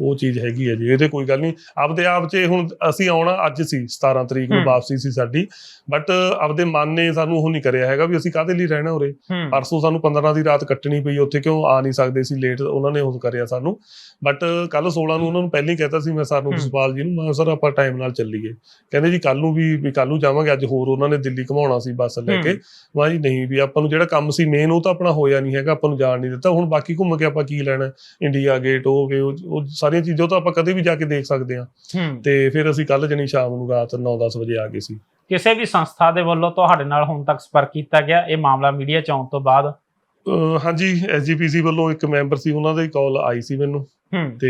ਉਹ ਚੀਜ਼ ਹੈਗੀ ਹੈ ਜੀ ਇਹਦੇ ਕੋਈ ਗੱਲ ਨਹੀਂ। ਆਪਦੇ ਆਪ 'ਚ ਹੁਣ ਅਸੀਂ ਆਉਣਾ ਅੱਜ ਸੀ 17 ਤਰੀਕ ਨੂੰ। ਵਾਪਸੀ ਸੀ ਸਾਡੀ। ਬਟ ਆਪਦੇ ਮਨ ਨੇ ਸਾਨੂੰ ਉਹ ਨਹੀਂ ਕਰਿਆ ਹੈਗਾ ਵੀ ਅਸੀਂ ਕਾਹਦੇ ਲਈ ਰਹਿਣਾ ਉਰੇ। ਪਰਸੋਂ ਸਾਨੂੰ 15 ਦੀ ਰਾਤ ਕੱਟਣੀ ਪਈ ਉੱਥੇ ਕਿਉਂ ਆ ਨਹੀਂ ਸਕਦੇ ਸੀ ਲੇਟ ਉਹਨਾਂ ਨੇ ਉਹ ਕਰਿਆ ਸਾਨੂੰ। ਬਟ ਕੱਲ 16 ਨੂੰ ਉਹਨਾਂ ਨੂੰ ਪਹਿਲਾਂ ਹੀ ਕਹਿਤਾ ਸੀ ਮੈਂ ਸਰ ਨੂੰ ਹੂੰ। ਜਸਪਾਲ ਜੀ ਨੂੰ ਮੈਂ ਸਰ ਆਪਾਂ ਟਾਈਮ ਨਾਲ ਚੱਲੀਏ। ਕਹਿੰਦੇ ਜੀ ਕੱਲ ਨੂੰ ਵੀ ਵੀ ਕੱਲ ਨੂੰ ਜਾਵਾਂਗੇ ਅੱਜ ਹੋਰ ਉਹਨਾਂ ਨੇ ਦਿੱਲੀ ਘਮਾਉਣਾ ਸੀ ਬੱਸ ਲੈ ਕੇ। ਮੈਂ ਜੀ ਨਹੀਂ ਵੀ ਆਪਾਂ ਨੂੰ ਜਿਹੜਾ ਕੰਮ ਸੀ ਮੇਨ ਉਹ ਤਾਂ ਆਪਣਾ ਹੋਇਆ ਨਹੀਂ ਹੈਗਾ ਆਪਾਂ ਨੂੰ ਜਾਣ ਨਹੀਂ ਦਿੱਤਾ। ਹੁਣ ਬਾਕੀ ਘੁੰਮ ਕੇ ਆਪਾਂ ਕੀ ਲੈਣਾ? ਇੰਡੀਆ ਗੇਟ ਉਹ ਉਹ ਸਾਰੀਆਂ ਚੀਜ਼ਾਂ ਤਾਂ ਆਪਾਂ ਕਦੇ ਵੀ ਜਾ ਕੇ ਦੇਖ ਸਕਦੇ ਹੂੰ। ਤੇ ਫਿਰ ਅਸੀਂ ਕੱਲ ਜਣੀ ਸ਼ਾਮ ਨੂੰ ਰਾਤ 9-10 ਵਜੇ ਆ ਗਏ ਸੀ। ਕਿਸੇ ਵੀ ਸੰਸਥਾ ਦੇ ਵੱਲੋਂ ਤੁਹਾਡੇ ਨਾਲ ਹੁਣ ਤੱਕ ਸੰਪਰਕ ਕੀਤਾ ਗਿਆ? ਇਹ ਮਾਮਲਾ ਮੀਡੀਆ ਚ ਆਉਣ ਤੋਂ ਬਾਅਦ? ਅਹ ਹਾਂਜੀ ਐਸਜੀਪੀਸੀ ਵੱਲੋਂ ਇੱਕ ਮੈਂਬਰ ਸੀ ਉਹਨਾਂ ਦੀ ਕਾਲ ਆਈ ਸੀ ਮੈਨੂੰ। ਹੂੰ। ਤੇ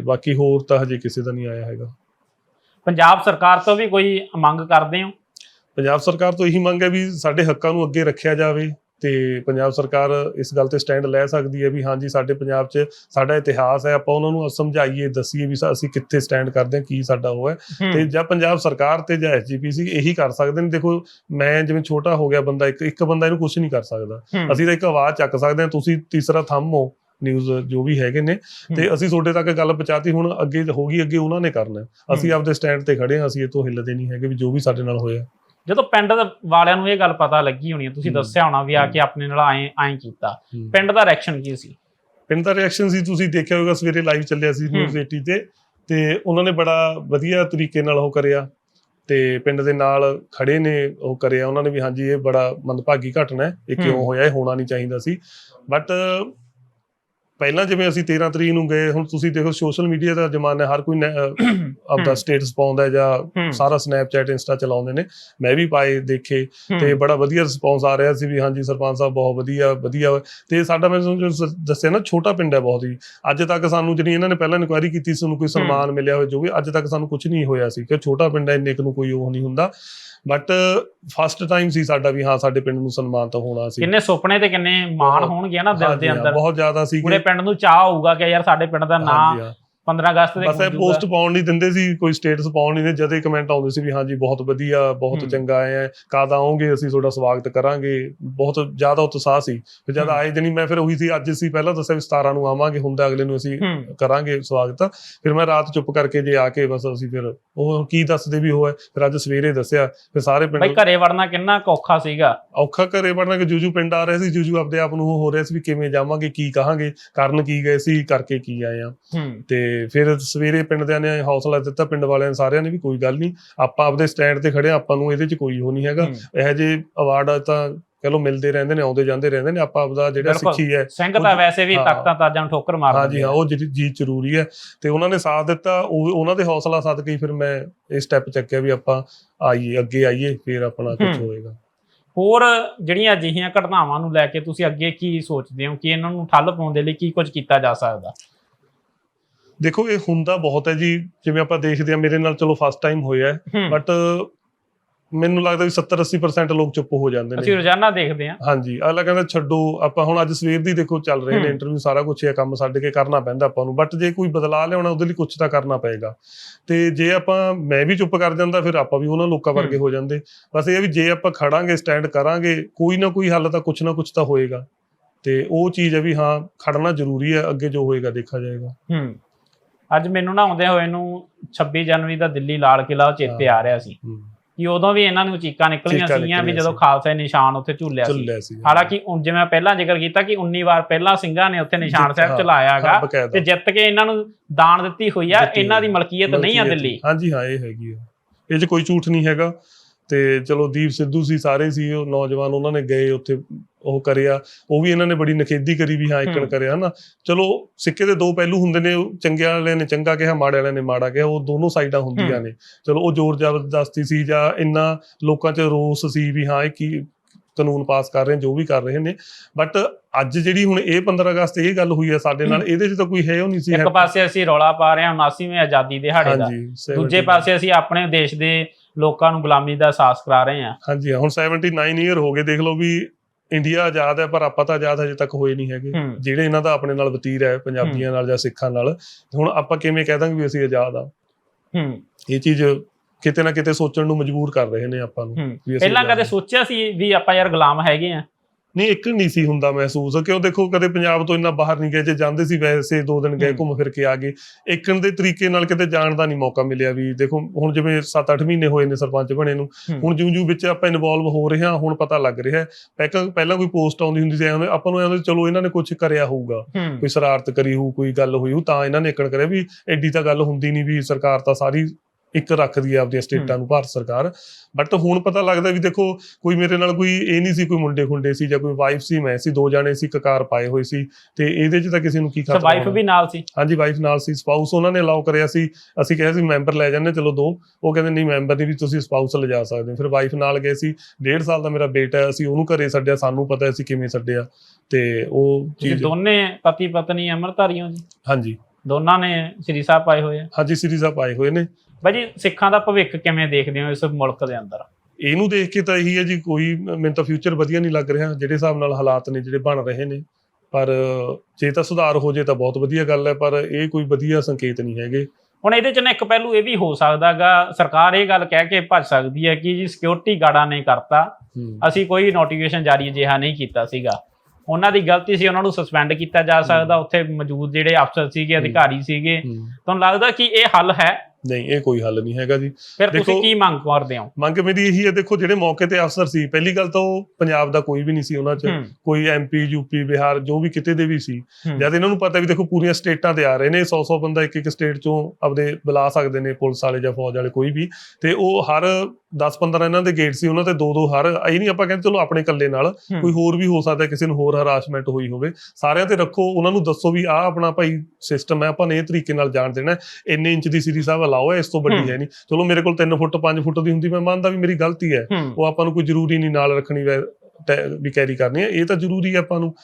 ਬਾਕੀ ਹੋਰ ਤਾਂ ਹਜੇ ਕਿਸੇ ਦਾ ਨਹੀਂ ਆਇਆ ਹੈਗਾ। ਪੰਜਾਬ ਸਰਕਾਰ ਤੋਂ ਵੀ ਕੋਈ ਮੰਗ ਕਰਦੇ ਹੋ? ਪੰਜਾਬ ਸਰਕਾਰ ਤੋਂ ਇਹੀ ਮੰਗ ਹੈ ਵੀ ਸਾਡੇ ਹੱਕਾਂ ਨੂੰ ਅੱਗੇ ਰੱਖਿਆ ਜਾਵੇ। ਤੇ ਪੰਜਾਬ ਸਰਕਾਰ ਇਸ ਗੱਲ ਤੇ ਸਟੈਂਡ ਲੈ ਸਕਦੀ ਹੈ ਵੀ ਹਾਂਜੀ ਸਾਡੇ ਪੰਜਾਬ 'ਚ ਸਾਡਾ ਇਤਿਹਾਸ ਹੈ ਆਪਾਂ ਉਹਨਾਂ ਨੂੰ ਸਮਝਾਈਏ ਦੱਸੀਏ ਵੀ ਅਸੀਂ ਕਿੱਥੇ ਸਟੈਂਡ ਕਰਦੇ ਹਾਂ ਕੀ ਸਾਡਾ ਉਹ ਹੈ। ਤੇ ਜਾਂ ਪੰਜਾਬ ਸਰਕਾਰ ਤੇ ਜਾਂ ਐਸਜੀਪੀਸੀ ਇਹੀ ਕਰ ਸਕਦੇ ਨੇ। ਦੇਖੋ ਮੈਂ ਜਿਵੇਂ ਛੋਟਾ ਹੋ ਗਿਆ ਬੰਦਾ ਇੱਕ ਇੱਕ ਬੰਦਾ ਇਹਨੂੰ ਕੁਝ ਨਹੀਂ ਕਰ ਸਕਦਾ। ਅਸੀਂ ਤਾਂ ਇੱਕ ਆਵਾਜ਼ ਚੱਕ ਸਕਦੇ ਹਾਂ ਤੁਸੀਂ ਤੀਸਰਾ ਥੰਮ ਹੋ ਨਿਊਜ਼ ਜੋ ਵੀ ਹੈਗੇ ਨੇ। ਤੇ। ਅਸੀਂ ਤੁਹਾਡੇ ਤੱਕ ਗੱਲ ਪਹੁੰਚਾਤੀ ਹੁਣ ਅੱਗੇ ਹੋ ਗਈ ਅੱਗੇ ਉਹਨਾਂ ਨੇ ਕਰਨਾ। ਅਸੀਂ। ਆਪਦੇ ਸਟੈਂਡ ਤੇ ਖੜੇ ਹਾਂ ਅਸੀਂ ਇਹ ਤੋਂ ਹਿੱਲਦੇ ਨਹੀਂ ਹੈਗੇ ਵੀ ਜੋ ਵੀ ਸਾਡੇ ਨਾਲ ਹੋਇਆ। ਜਦੋਂ ਪਿੰਡ ਦੇ ਵਾਲਿਆਂ ਨੂੰ ਇਹ ਗੱਲ ਪਤਾ ਲੱਗੀ ਹੋਣੀ ਹੈ ਤੁਸੀਂ। ਦੱਸਿਆ ਹੋਣਾ ਵੀ ਆ ਕੇ ਆਪਣੇ ਨਾਲ ਐਂ ਐਂ ਕੀਤਾ। ਪਿੰਡ ਦਾ ਰਿਐਕਸ਼ਨ ਕੀ ਸੀ? ਪਿੰਡ ਦਾ ਰਿਐਕਸ਼ਨ ਸੀ ਤੁਸੀਂ ਦੇਖਿਆ ਹੋਵੇਗਾ ਸਵੇਰੇ ਲਾਈਵ ਚੱਲਿਆ ਸੀ। ਨਿਊਜ਼ 80 ਤੇ ਤੇ ਉਹਨਾਂ ਨੇ ਬੜਾ ਵਧੀਆ ਤਰੀਕੇ ਨਾਲ ਉਹ ਕਰਿਆ। ਤੇ ਪਿੰਡ ਦੇ ਨਾਲ ਖੜੇ ਨੇ ਉਹ ਕਰਿਆ। ਉਹਨਾਂ ਨੇ ਵੀ ਹਾਂਜੀ ਇਹ ਬੜਾ ਮੰਦਭਾਗੀ ਘਟਨਾ ਹੈ ਇਹ ਕਿਉਂ। ਹੋਇਆ ਇਹ ਹੋਣਾ ਨਹੀਂ ਚਾਹੀਦਾ ਸੀ। ਬਟ ਪਹਿਲਾਂ ਜਿਵੇਂ ਅਸੀਂ 13 ਤਰੀਕ ਨੂੰ ਗਏ ਹੁਣ ਤੁਸੀਂ ਦੇਖੋ ਸੋਸ਼ਲ ਮੀਡੀਆ ਦਾ ਜ਼ਮਾਨਾ ਹਰ ਕੋਈ ਆਪਦਾ। ਸਟੇਟਸ ਪਾਉਂਦਾ ਹੈ ਜਾਂ ਸਾਰਾ ਸਨੈਪਚੈਟ ਇੰਸਟਾ ਚਲਾਉਂਦੇ ਨੇ। ਮੈਂ ਵੀ ਪਾਏ ਦੇਖੇ ਤੇ ਬੜਾ ਵਧੀਆ ਰਿਸਪੌਂਸ ਆ ਰਿਹਾ ਸੀ ਵੀ ਹਾਂਜੀ ਸਰਪੰਚ ਸਾਹਿਬ ਬਹੁਤ ਵਧੀਆ ਵਧੀਆ। ਤੇ ਸਾਡਾ ਮੈਂ ਤੁਹਾਨੂੰ ਦੱਸਿਆ ਨਾ ਛੋਟਾ ਪਿੰਡ ਹੈ ਬਹੁਤ ਹੀ। ਅੱਜ ਤੱਕ ਸਾਨੂੰ ਜਿਹੜੀ ਇਹਨਾਂ ਨੇ ਪਹਿਲਾਂ ਇਨਕੁਆਇਰੀ ਕੀਤੀ ਸੀ ਉਹਨੂੰ ਕੋਈ ਸਨਮਾਨ ਮਿਲਿਆ ਹੋਵੇ ਜੋ ਵੀ ਅੱਜ ਤੱਕ ਸਾਨੂੰ ਕੁਝ ਨਹੀਂ ਹੋਇਆ ਸੀ। ਕਿ ਛੋਟਾ ਪਿੰਡ ਹੈ ਇੰਨੇ ਕੁ ਨੂੰ ਕੋਈ ਉਹ ਨਹੀਂ ਹੁੰਦਾ। ਬਟ ਫਸਟ ਟਾਈਮ ਸੀ ਸਾਡਾ ਵੀ ਹਾਂ ਸਾਡੇ ਪਿੰਡ ਨੂੰ ਸਨਮਾਨ ਤਾਂ ਹੋਣਾ ਸੀ। ਕਿੰਨੇ ਸੁਪਨੇ ਤੇ ਕਿੰਨੇ ਮਾਣ ਹੋਣਗੇ ਨਾ ਦਿਲ ਦੇ ਅੰਦਰ। ਬਹੁਤ ਜ਼ਿਆਦਾ ਸੀ ਪੂਰੇ ਪਿੰਡ ਨੂੰ ਚਾਹ ਹੋਊਗਾ ਕਿ ਯਾਰ ਸਾਡੇ ਪਿੰਡ ਦਾ ਨਾਂ 15 ਅਗਸਤ ਦੇ ਬਸ ਇਹ ਪੋਸਟ ਪਾਉਣ ਨਹੀਂ ਦਿੰਦੇ ਸੀ ਕੋਈ ਸਟੇਟਸ ਪਾਉਣ ਨਹੀਂ ਦਿੰਦੇ। ਜਦੇ ਕਮੈਂਟ ਆਉਂਦੇ ਸੀ ਵੀ ਹਾਂਜੀ ਬਹੁਤ ਵਧੀਆ ਬਹੁਤ। ਚੰਗਾ ਆਏ ਆ ਕਦ ਆਓਗੇ ਅਸੀਂ ਤੁਹਾਡਾ ਸਵਾਗਤ ਕਰਾਂਗੇ। ਬਹੁਤ ਜ਼ਿਆਦਾ ਉਤਸ਼ਾਹ ਸੀ। ਫਿਰ ਜਦ। ਆਏ ਜਣੀ ਮੈਂ ਫਿਰ ਉਹੀ ਸੀ ਅੱਜ ਅਸੀਂ ਪਹਿਲਾਂ ਦੱਸਿਆ ਵੀ 17 ਨੂੰ ਆਵਾਂਗੇ ਹੁੰਦਾ ਅਗਲੇ ਨੂੰ ਅਸੀਂ ਕਰਾਂਗੇ ਸਵਾਗਤ। ਫਿਰ ਮੈਂ ਰਾਤ ਚੁੱਪ ਕਰਕੇ ਜੇ ਆ ਕੇ ਬਸ ਅਸੀਂ ਫਿਰ ਉਹ ਕੀ ਦੱਸਦੇ ਵੀ ਉਹ ਹੈ। ਫਿਰ ਅੱਜ ਸਵੇਰੇ ਦੱਸਿਆ ਫਿਰ ਸਾਰੇ ਬਈ ਪਿੰਡ ਘਰੇ ਵੜਨਾ ਕਿੰਨਾ ਔਖਾ ਸੀਗਾ। ਔਖਾ ਘਰੇ ਵੜਨਾ ਕਿ ਜੂਜੂ ਪਿੰਡ ਆ ਰਹੇ ਸੀ ਜੂਜੂ ਆਪਦੇ ਆਪ ਨੂੰ ਹੋ ਰਿਹਾ ਸੀ ਵੀ ਕਿਵੇਂ ਜਾਵਾਂਗੇ ਕੀ ਕਹਾਂਗੇ ਕਰਨ ਕੀ ਗਏ ਸੀ ਕਰਕੇ ਕੀ ਆਏ ਆ। ਤੇ ਫਿਰ ਸਵੇਰੇ ਪਿੰਡ ਦਿਆਂ ਨੇ ਹੌਸਲਾ ਦਿੱਤਾ ਪਿੰਡ ਵਾਲਿਆਂ ਨੇ ਸਾਰਿਆਂ ਨੇ ਵੀ ਕੋਈ ਗੱਲ ਨਹੀਂ ਆਪਾਂ ਆਪਦੇ ਸਟੈਂਡ ਤੇ ਖੜੇ ਹਾਂ, ਆਪਾਂ ਨੂੰ ਇਹਦੇ 'ਚ ਕੋਈ ਉਹ ਨਹੀਂ ਹੈਗਾ ਹੂੰ। ਇਹੋ ਜਿਹੇ ਅਵਾਰਡ ਤਾਂ ਕਹ ਲੋ ਮਿਲਦੇ ਰਹਿੰਦੇ ਨੇ ਆਉਂਦੇ ਜਾਂਦੇ ਰਹਿੰਦੇ ਨੇ ਆਪਾਂ ਆਪਦਾ ਜਿਹੜਾ। ਸਿੱਖੀ ਹੈ ਸਿੰਘ ਤਾਂ ਵੈਸੇ ਵੀ ਹਾਂ। ਤਖਤਾਂ ਤਾਜਾਂ ਨੂੰ ਠੋਕਰ ਮਾਰ ਹਾਂਜੀ ਹਾਂ ਉਹ ਜਿਹੜੀ ਚੀਜ਼ ਜ਼ਰੂਰੀ ਹੈ ਤੇ ਉਹਨਾਂ ਨੇ ਸਾਥ ਦਿੱਤਾ ਉਹ ਉਹਨਾਂ ਦੇ ਹੌਸਲਾ ਸਦਕੇ ਹੀ ਫਿਰ ਮੈਂ ਇਹ ਸਟੈਪ ਚੱਕਿਆ ਵੀ ਆਪਾਂ ਆਈਏ ਅੱਗੇ ਆਈਏ ਫਿਰ ਆਪਣਾ ਕੁਝ ਹੂੰ। ਹੋਏਗਾ ਹੋਰ ਜਿਹੜੀਆਂ ਅਜਿਹੀਆਂ ਘਟਨਾਵਾਂ ਨੂੰ ਲੈ ਕੇ ਤੁਸੀਂ ਅੱਗੇ ਕੀ ਸੋਚਦੇ ਹੋ ਕਿ ਇਹਨਾਂ ਨੂੰ ਠੱਲ ਪਾਉਣ ਦੇ ਲਈ ਕੀ ਕੁਝ ਕੀਤਾ ਜਾ ਸਕਦਾ ਦੇਖੋ ਇਹ ਹੁੰਦਾ ਬਹੁਤ ਹੈ ਜੀ। ਜਿਵੇਂ ਆਪਾਂ ਦੇਖਦੇ ਆ ਮੇਰੇ ਨਾਲ ਚਲੋ ਫਸਟ ਟਾਈਮ ਹੋਇਆ ਹੂੰ। ਬਟ ਮੈਨੂੰ ਲੱਗਦਾ ਵੀ 70 80% ਲੋਕ ਚੁੱਪ ਹੋ ਜਾਂਦੇ ਅਸੀਂ ਨੇ ਰੋਜ਼ਾਨਾ ਦੇਖਦੇ ਹਾਂ। ਹਾਂਜੀ ਅਗਲਾ ਕਹਿੰਦਾ ਛੱਡੋ ਆਪਾਂ ਹੁਣ ਅੱਜ ਸਵੇਰ ਦੀ ਦੇਖੋ ਚੱਲ ਰਹੇ ਨੇ। ਇੰਟਰਵਿਊ ਸਾਰਾ ਕੁਝ ਇਹ ਕੰਮ ਛੱਡ ਕੇ ਕਰਨਾ ਪੈਂਦਾ ਆਪਾਂ ਨੂੰ। ਬਟ ਜੇ ਕੋਈ ਬਦਲਾਅ ਲਿਆਉਣਾ ਉਹਦੇ ਲਈ ਕੁਝ ਤਾਂ ਕਰਨਾ ਪਏਗਾ। ਤੇ ਜੇ ਆਪਾਂ ਮੈਂ ਵੀ ਚੁੱਪ ਕਰ ਜਾਂਦਾ ਫਿਰ ਆਪਾਂ ਵੀ ਉਹਨਾਂ ਲੋਕਾਂ ਵਰਗੇ ਹੋ। ਜਾਂਦੇ। ਬਸ ਇਹ ਆ ਵੀ ਜੇ ਆਪਾਂ ਖੜਾਂਗੇ ਸਟੈਂਡ ਕਰਾਂਗੇ ਕੋਈ ਨਾ ਕੋਈ ਹੱਲ ਤਾਂ ਕੁਝ ਨਾ ਕੁਝ ਤਾਂ ਹੋਏਗਾ। ਤੇ ਉਹ ਚੀਜ਼ ਹੈ ਵੀ ਹਾਂ ਖੜਨਾ ਜ਼ਰੂਰੀ ਹੈ ਅੱਗੇ ਜੋ ਹੋਏਗਾ ਦੇਖਾ ਜਾਏਗਾ। ਹੂੰ। ਅੱਜ ਮੈਨੂੰ ਨਾ ਆਉਂਦੇ ਹੋਏ ਨੂੰ 26 ਜਨਵਰੀ ਦਾ ਦਿੱਲੀ ਲਾਲ ਕਿਲਾ ਚੇਤੇ ਆ ਰਿਹਾ ਸੀ। ਕਿ ਉਦੋਂ ਵੀ ਇਹਨਾਂ ਨੂੰ ਚੀਕਾਂ ਨਿਕਲੀਆਂ ਸੀਗੀਆਂ ਵੀ ਜਦੋਂ। ਖਾਲਸਾ ਨਿਸ਼ਾਨ ਉੱਥੇ ਝੂਲਿਆ ਸੀ। ਹਾਲਾਂਕਿ ਜਿਵੇਂ ਮੈਂ ਪਹਿਲਾਂ ਜ਼ਿਕਰ ਕੀਤਾ ਕਿ 19 ਵਾਰ ਪਹਿਲਾਂ ਸਿੰਘਾਂ ਨੇ ਉੱਥੇ ਨਿਸ਼ਾਨ ਸਾਹਿਬ ਹਾਂ, ਚਲਾਇਆ ਹੈਗਾ ਹਾਂ, ਬਕਾਇਦਾ। ਤੇ ਜਿੱਤ ਕੇ ਇਹਨਾਂ ਨੂੰ ਦਾਨ ਦਿੱਤੀ ਹੋਈ ਆ ਇਹਨਾਂ ਦੀ। ਮਲਕੀਅਤ ਨਹੀਂ ਆ ਦਿੱਲੀ। ਹਾਂਜੀ ਹਾਂ ਇਹ ਹੈਗੀ ਆ। ਇਹ 'ਚ ਕੋਈ ਝੂਠ ਨਹੀਂ ਹੈਗਾ। ਤੇ ਚਲੋ ਦੀਪ ਸਿੱਧੂ ਸੀ ਸਾਰੇ ਸੀ ਉਹ ਨੌਜਵਾਨ ਉਹਨਾਂ ਨੇ ਗਏ ਉੱਥੇ ਉਹ ਕਰਿਆ ਉਹ ਵੀ ਇਹਨਾਂ ਨੇ ਬੜੀ ਨਖੇਦੀ ਕਰੀ ਵੀ ਹਾਂ ਇੱਕਣ। ਕਰਿਆ ਹਨਾ ਚਲੋ ਸਿੱਕੇ ਦੇ ਦੋ ਪਹਿਲੂ ਹੁੰਦੇ ਨੇ ਉਹ ਚੰਗੇ ਵਾਲਿਆਂ ਨੇ ਚੰਗਾ ਕਿਹਾ ਮਾੜੇ ਵਾਲਿਆਂ ਨੇ ਮਾੜਾ ਕਿਹਾ ਉਹ ਦੋਨੋਂ ਸਾਈਡਾਂ ਹੁੰਦੀਆਂ। ਨੇ ਚਲੋ ਉਹ ਜ਼ੋਰ ਜ਼ਬਰਦਸਤੀ ਸੀ ਜਾਂ ਇੰਨਾ ਲੋਕਾਂ 'ਚ ਰੋਸ ਸੀ ਵੀ ਹਾਂ ਇਹ ਕੀ ਕਾਨੂੰਨ ਪਾਸ ਕਰ ਰਹੇ ਜੋ ਵੀ ਕਰ ਰਹੇ ਨੇ। ਬਟ ਅੱਜ ਜਿਹੜੀ ਹੁਣ ਇਹ 15 ਅਗਸਤ ਇਹ ਗੱਲ ਹੋਈ ਹੈ ਸਾਡੇ ਨਾਲ ਇਹਦੇ 'ਚ ਤਾਂ ਕੋਈ ਹੈ ਉਹ ਨਹੀਂ ਸੀ ਇੱਕ ਪਾਸੇ ਅਸੀਂ ਰੌਲਾ ਪਾ ਰਹੇ ਹਾਂ 79ਵੇਂ ਆਜ਼ਾਦੀ ਦਿਹਾੜੇ ਦਾ। ਦੂਜੇ 70 ਪਾਸੇ ਅਸੀਂ ਆਪਣੇ ਦੇਸ਼ ਦੇ ਲੋਕਾਂ ਨੂੰ ਗੁਲਾਮੀ ਦਾ ਅਹਿਸਾਸ ਕਰਾ ਰਹੇ ਹਾਂ। ਹਾਂਜੀ ਹੁਣ 79 ਇਅਰ ਹੋ ਗਏ ਦੇਖ ਲਓ ਵੀ ਇੰਡੀਆ ਆਜ਼ਾਦ ਹੈ ਪਰ ਆਪਾਂ ਤਾਂ ਆਜ਼ਾਦ ਹਜੇ ਤੱਕ ਹੋਏ ਨਹੀਂ ਹੈਗੇ। ਜਿਹੜੇ ਇਹਨਾਂ ਦਾ ਆਪਣੇ ਨਾਲ ਵਤੀਰ ਹੈ ਪੰਜਾਬੀਆਂ ਨਾਲ ਜਾਂ ਸਿੱਖਾਂ ਨਾਲ ਹੁਣ ਆਪਾਂ ਕਿਵੇਂ ਕਹਿ ਦਾਂਗੇ ਵੀ ਅਸੀਂ ਆਜ਼ਾਦ ਆ ਹੂੰ। ਇਹ ਚੀਜ਼ ਕਿਤੇ ਨਾ ਕਿਤੇ ਸੋਚਣ ਨੂੰ ਮਜਬੂਰ ਕਰ ਰਹੇ ਨੇ ਆਪਾਂ ਨੂੰ ਵੀ ਅਸੀਂ ਪਹਿਲਾਂ ਕਦੇ ਸੋਚਿਆ ਸੀ ਵੀ ਆਪਾਂ ਯਾਰ ਗੁਲਾਮ ਹੈਗੇ ਆ? ਨਹੀਂ ਇੱਕ ਨਹੀਂ ਸੀ ਹੁੰਦਾ ਮਹਿਸੂਸ ਕਿਉਂ ਦੇਖੋ ਕਦੇ ਪੰਜਾਬ ਤੋਂ ਇੰਨਾ ਬਾਹਰ ਨਹੀਂ ਗਏ ਜੇ ਜਾਂਦੇ ਸੀ ਵੈਸੇ ਦੋ ਦਿਨ ਗਏ। ਘੁੰਮ ਫਿਰ ਕੇ ਆ ਗਏ। ਇੱਕਣ ਦੇ ਤਰੀਕੇ ਨਾਲ ਕਿਤੇ ਜਾਣ ਦਾ ਨਹੀਂ ਮੌਕਾ ਮਿਲਿਆ ਵੀ ਦੇਖੋ ਹੁਣ ਜਿਵੇਂ 7-8 ਮਹੀਨੇ ਹੋਏ ਨੇ ਸਰਪੰਚ ਬਣੇ ਨੂੰ। ਹੁਣ ਜਿਉਂ-ਜਿਉਂ ਵਿੱਚ ਆਪਾਂ ਇਨਵੋਲਵ ਹੋ ਰਹੇ ਹਾਂ ਹੁਣ ਪਤਾ ਲੱਗ ਰਿਹਾ ਹੈ। ਪਹਿਲਾਂ ਪਹਿਲਾਂ ਕੋਈ ਪੋਸਟ ਆਉਂਦੀ ਹੁੰਦੀ ਸੀ ਐਂ ਹੁੰਦਾ- ਆਪਾਂ ਨੂੰ ਐਂ ਹੁੰਦਾ ਚਲੋ ਇਹਨਾਂ ਨੇ ਕੁਝ ਕਰਿਆ ਹੋਊਗਾ। ਕੋਈ ਸ਼ਰਾਰਤ ਕਰੀ ਹੋਊ ਕੋਈ ਗੱਲ ਹੋਈ ਹੋਊ ਤਾਂ ਇਹਨਾਂ ਨੇ ਇੱਕਣ ਕਰਿਆ ਵੀ ਐਡੀ ਤਾਂ ਗੱਲ ਹੁੰਦੀ ਨਹੀਂ ਵੀ ਸਰਕਾਰ ਤਾਂ ਸਾਰੀ ਇੱਕ ਰੱਖਦੀ ਹੈ ਆਪਦੀਆਂ ਸਟੇਟਾਂ ਨੂੰ ਭਾਰਤ ਸਰਕਾਰ। ਬਟ ਹੁਣ ਪਤਾ ਲੱਗਦਾ ਵੀ ਦੇਖੋ ਕੋਈ ਮੇਰੇ ਨਾਲ ਕੋਈ ਇਹ ਨਹੀਂ ਸੀ ਕੋਈ ਮੁੰਡੇ ਖੁੰਡੇ ਸੀ ਜਾਂ ਕੋਈ ਵਾਈਫ ਸੀ ਮੈਂ ਸੀ ਦੋ ਜਾਣੇ ਸੀ ਕਕਾਰ ਪਾਏ ਹੋਏ ਸੀ। ਤੇ ਇਹਦੇ 'ਚ ਤਾਂ ਕਿਸੇ ਨੂੰ ਕੀ ਸੋ ਖਤਰਾ ਵਾਈਫ। ਵੀ ਨਾਲ ਸੀ? ਹਾਂਜੀ ਵਾਈਫ ਨਾਲ ਸੀ ਸਪਾਊਸ ਉਹਨਾਂ ਨੇ ਅਲਾਉ ਕਰਿਆ ਸੀ। ਅਸੀਂ ਕਿਹਾ ਸੀ ਮੈਂਬਰ ਲੈ ਜਾਂਦੇ ਚਲੋ ਦੋ। ਉਹ ਕਹਿੰਦੇ ਨਹੀਂ ਮੈਂਬਰ ਨਹੀਂ ਵੀ ਤੁਸੀਂ ਸਪਾਊਸ ਲਿਜਾ ਸਕਦੇ ਹੋ। ਫਿਰ ਵਾਈਫ ਨਾਲ ਗਏ ਸੀ। ਡੇਢ ਸਾਲ ਦਾ ਮੇਰਾ ਬੇਟਾ ਹੈ ਅਸੀਂ ਉਹਨੂੰ ਘਰੇ ਛੱਡਿਆ ਸਾਨੂੰ ਪਤਾ ਸੀ ਕਿਵੇਂ ਛੱਡਿਆ ਤੇ ਉਹ ਚੀਜ਼ ਦੋਨੇ ਪਤੀ ਪਤਨੀ ਅਮਰਧਾਰੀਓ ਜੀ? ਹਾਂਜੀ। ਦੋਨਾਂ ਨੇ ਸ੍ਰੀ ਸਾਹਿਬ ਪਾਏ ਹੋਏ ਆ। ਹਾਂਜੀ ਸੀਰੀਜ਼ ਆਪ ਆਏ ਹੋਏ ਨੇ। ਬਾਈ ਜੀ ਸਿੱਖਾਂ ਦਾ ਭਵਿੱਖ ਕਿਵੇਂ ਦੇਖਦੇ ਹੋ ਇਸ ਮੁਲਕ ਦੇ ਅੰਦਰ? ਇਹਨੂੰ ਦੇਖ ਕੇ ਤਾਂ ਇਹੀ ਹੈ ਜੀ ਕੋਈ ਮੈਨੂੰ ਤਾਂ ਫਿਊਚਰ ਵਧੀਆ ਨਹੀਂ ਲੱਗ ਰਿਹਾ ਜਿਹੜੇ ਹਿਸਾਬ ਨਾਲ ਹਾਲਾਤ ਨੇ ਜਿਹੜੇ ਬਣ ਰਹੇ ਨੇ। ਪਰ ਜੇ ਤਾਂ ਸੁਧਾਰ ਹੋ ਜੇ ਤਾਂ ਬਹੁਤ ਵਧੀਆ ਗੱਲ ਹੈ ਪਰ ਇਹ ਕੋਈ ਵਧੀਆ ਸੰਕੇਤ ਨਹੀਂ ਹੈਗੇ। ਹੁਣ ਇਹਦੇ ਚ ਨਾ ਇੱਕ ਪਹਿਲੂ ਇਹ ਵੀ ਹੋ ਸਕਦਾਗਾ ਸਰਕਾਰ ਇਹ ਗੱਲ ਕਹਿ ਕੇ ਭੱਜ ਸਕਦੀ ਹੈ ਕਿ ਜੀ ਸਿਕਿਉਰਿਟੀ ਗਾਰਡਾਂ ਨੇ ਕਰਤਾ। ਅਸੀਂ ਕੋਈ ਨੋਟੀਫਿਕੇਸ਼ਨ ਜਾਰੀ ਅਜਿਹਾ ਨਹੀਂ ਕੀਤਾ ਸੀਗਾ। ਉਹਨਾਂ ਦੀ ਗਲਤੀ ਸੀ ਉਹਨਾਂ ਨੂੰ ਸਸਪੈਂਡ ਕੀਤਾ ਜਾ ਸਕਦਾ। ਉੱਥੇ ਮੌਜੂਦ ਜਿਹੜੇ ਅਫਸਰ ਸੀਗੇ ਅਧਿਕਾਰੀ ਸੀਗੇ। ਤੁਹਾਨੂੰ ਲੱਗਦਾ ਕਿ ਇਹ ਹੱਲ ਹੈ? ਨਹੀਂ ਇਹ ਕੋਈ ਹੱਲ ਨਹੀਂ ਹੈਗਾ ਜੀ। ਫਿਰ ਤੁਸੀਂ ਕੀ ਮੰਗ ਕਰਦੇ ਹੋ? ਮੰਗ ਮੇਰੀ ਇਹੀ ਹੈ ਦੇਖੋ ਜਿਹੜੇ ਮੌਕੇ ਤੇ ਅਫਸਰ ਸੀ ਪਹਿਲੀ ਗੱਲ ਤਾਂ ਉਹ ਪੰਜਾਬ ਦਾ ਕੋਈ ਵੀ ਨਹੀਂ ਸੀ ਉਹਨਾਂ 'ਚ। ਕੋਈ ਐਮਪੀ ਯੂਪੀ ਬਿਹਾਰ ਜੋ ਵੀ ਕਿਤੇ ਦੇ ਵੀ ਸੀ। ਜਦ ਇਹਨਾਂ ਨੂੰ ਪਤਾ ਵੀ ਦੇਖੋ ਪੂਰੀਆਂ ਸਟੇਟਾਂ ਤੇ ਆ ਰਹੇ ਨੇ 100-100 ਬੰਦਾ ਇੱਕ ਇੱਕ ਸਟੇਟ ਚੋਂ ਆਪਦੇ ਬੁਲਾ ਸਕਦੇ ਨੇ ਪੁਲਿਸ ਵਾਲੇ ਜਾਂ ਫੌਜ ਵਾਲੇ ਕੋਈ ਵੀ। ਤੇ ਉਹ ਹਰ 10-15 ਇਹਨਾਂ ਦੇ ਗੇਟ ਸੀ ਉਹਨਾਂ ਤੇ ਦੋ ਦੋ ਹਰ ਇਹ ਨਹੀਂ ਆਪਾਂ ਕਹਿੰਦੇ ਚਲੋ ਆਪਣੇ ਇਕੱਲੇ ਨਾਲ ਕੋਈ ਹੋਰ ਵੀ ਹੋ ਸਕਦਾ ਕਿਸੇ ਨੂੰ ਹੋਰ ਹਰਾਸਮੈਂਟ ਹੋਈ ਹੋਵੇ। ਸਾਰਿਆਂ ਤੇ ਰੱਖੋ ਉਹਨਾਂ ਨੂੰ ਦੱਸੋ ਵੀ ਆਹ ਆਪਣਾ ਭਾਈ ਸਿਸਟਮ ਹੈ ਆਪਾਂ ਨੇ ਇਹ ਤਰੀਕੇ ਨਾਲ ਜਾਣ ਦੇਣਾ। ਇੰਨੇ ਇੰਚ ਦੀ ਸੀਰੀ ਸਾਹਿਬ ਅਲਾਓ ਹੈ ਇਸ ਤੋਂ। ਵੱਡੀ ਹੈ। ਨਹੀਂ ਚਲੋ ਮੇਰੇ ਕੋਲ 3 ਫੁੱਟ 5 ਫੁੱਟ ਦੀ ਹੁੰਦੀ ਮੈਂ ਮੰਨਦਾ ਵੀ ਮੇਰੀ ਗਲਤੀ ਹੈ। ਉਹ ਆਪਾਂ ਨੂੰ ਕੋਈ ਜ਼ਰੂਰੀ ਨਹੀਂ ਨਾਲ ਰੱਖਣੀ ਵੀ ਕੈਰੀ ਕਰਨੀ ਹੈ ਇਹ ਤਾਂ ਜ਼ਰੂਰੀ ਹੈ ਆਪਾਂ ਨੂੰ।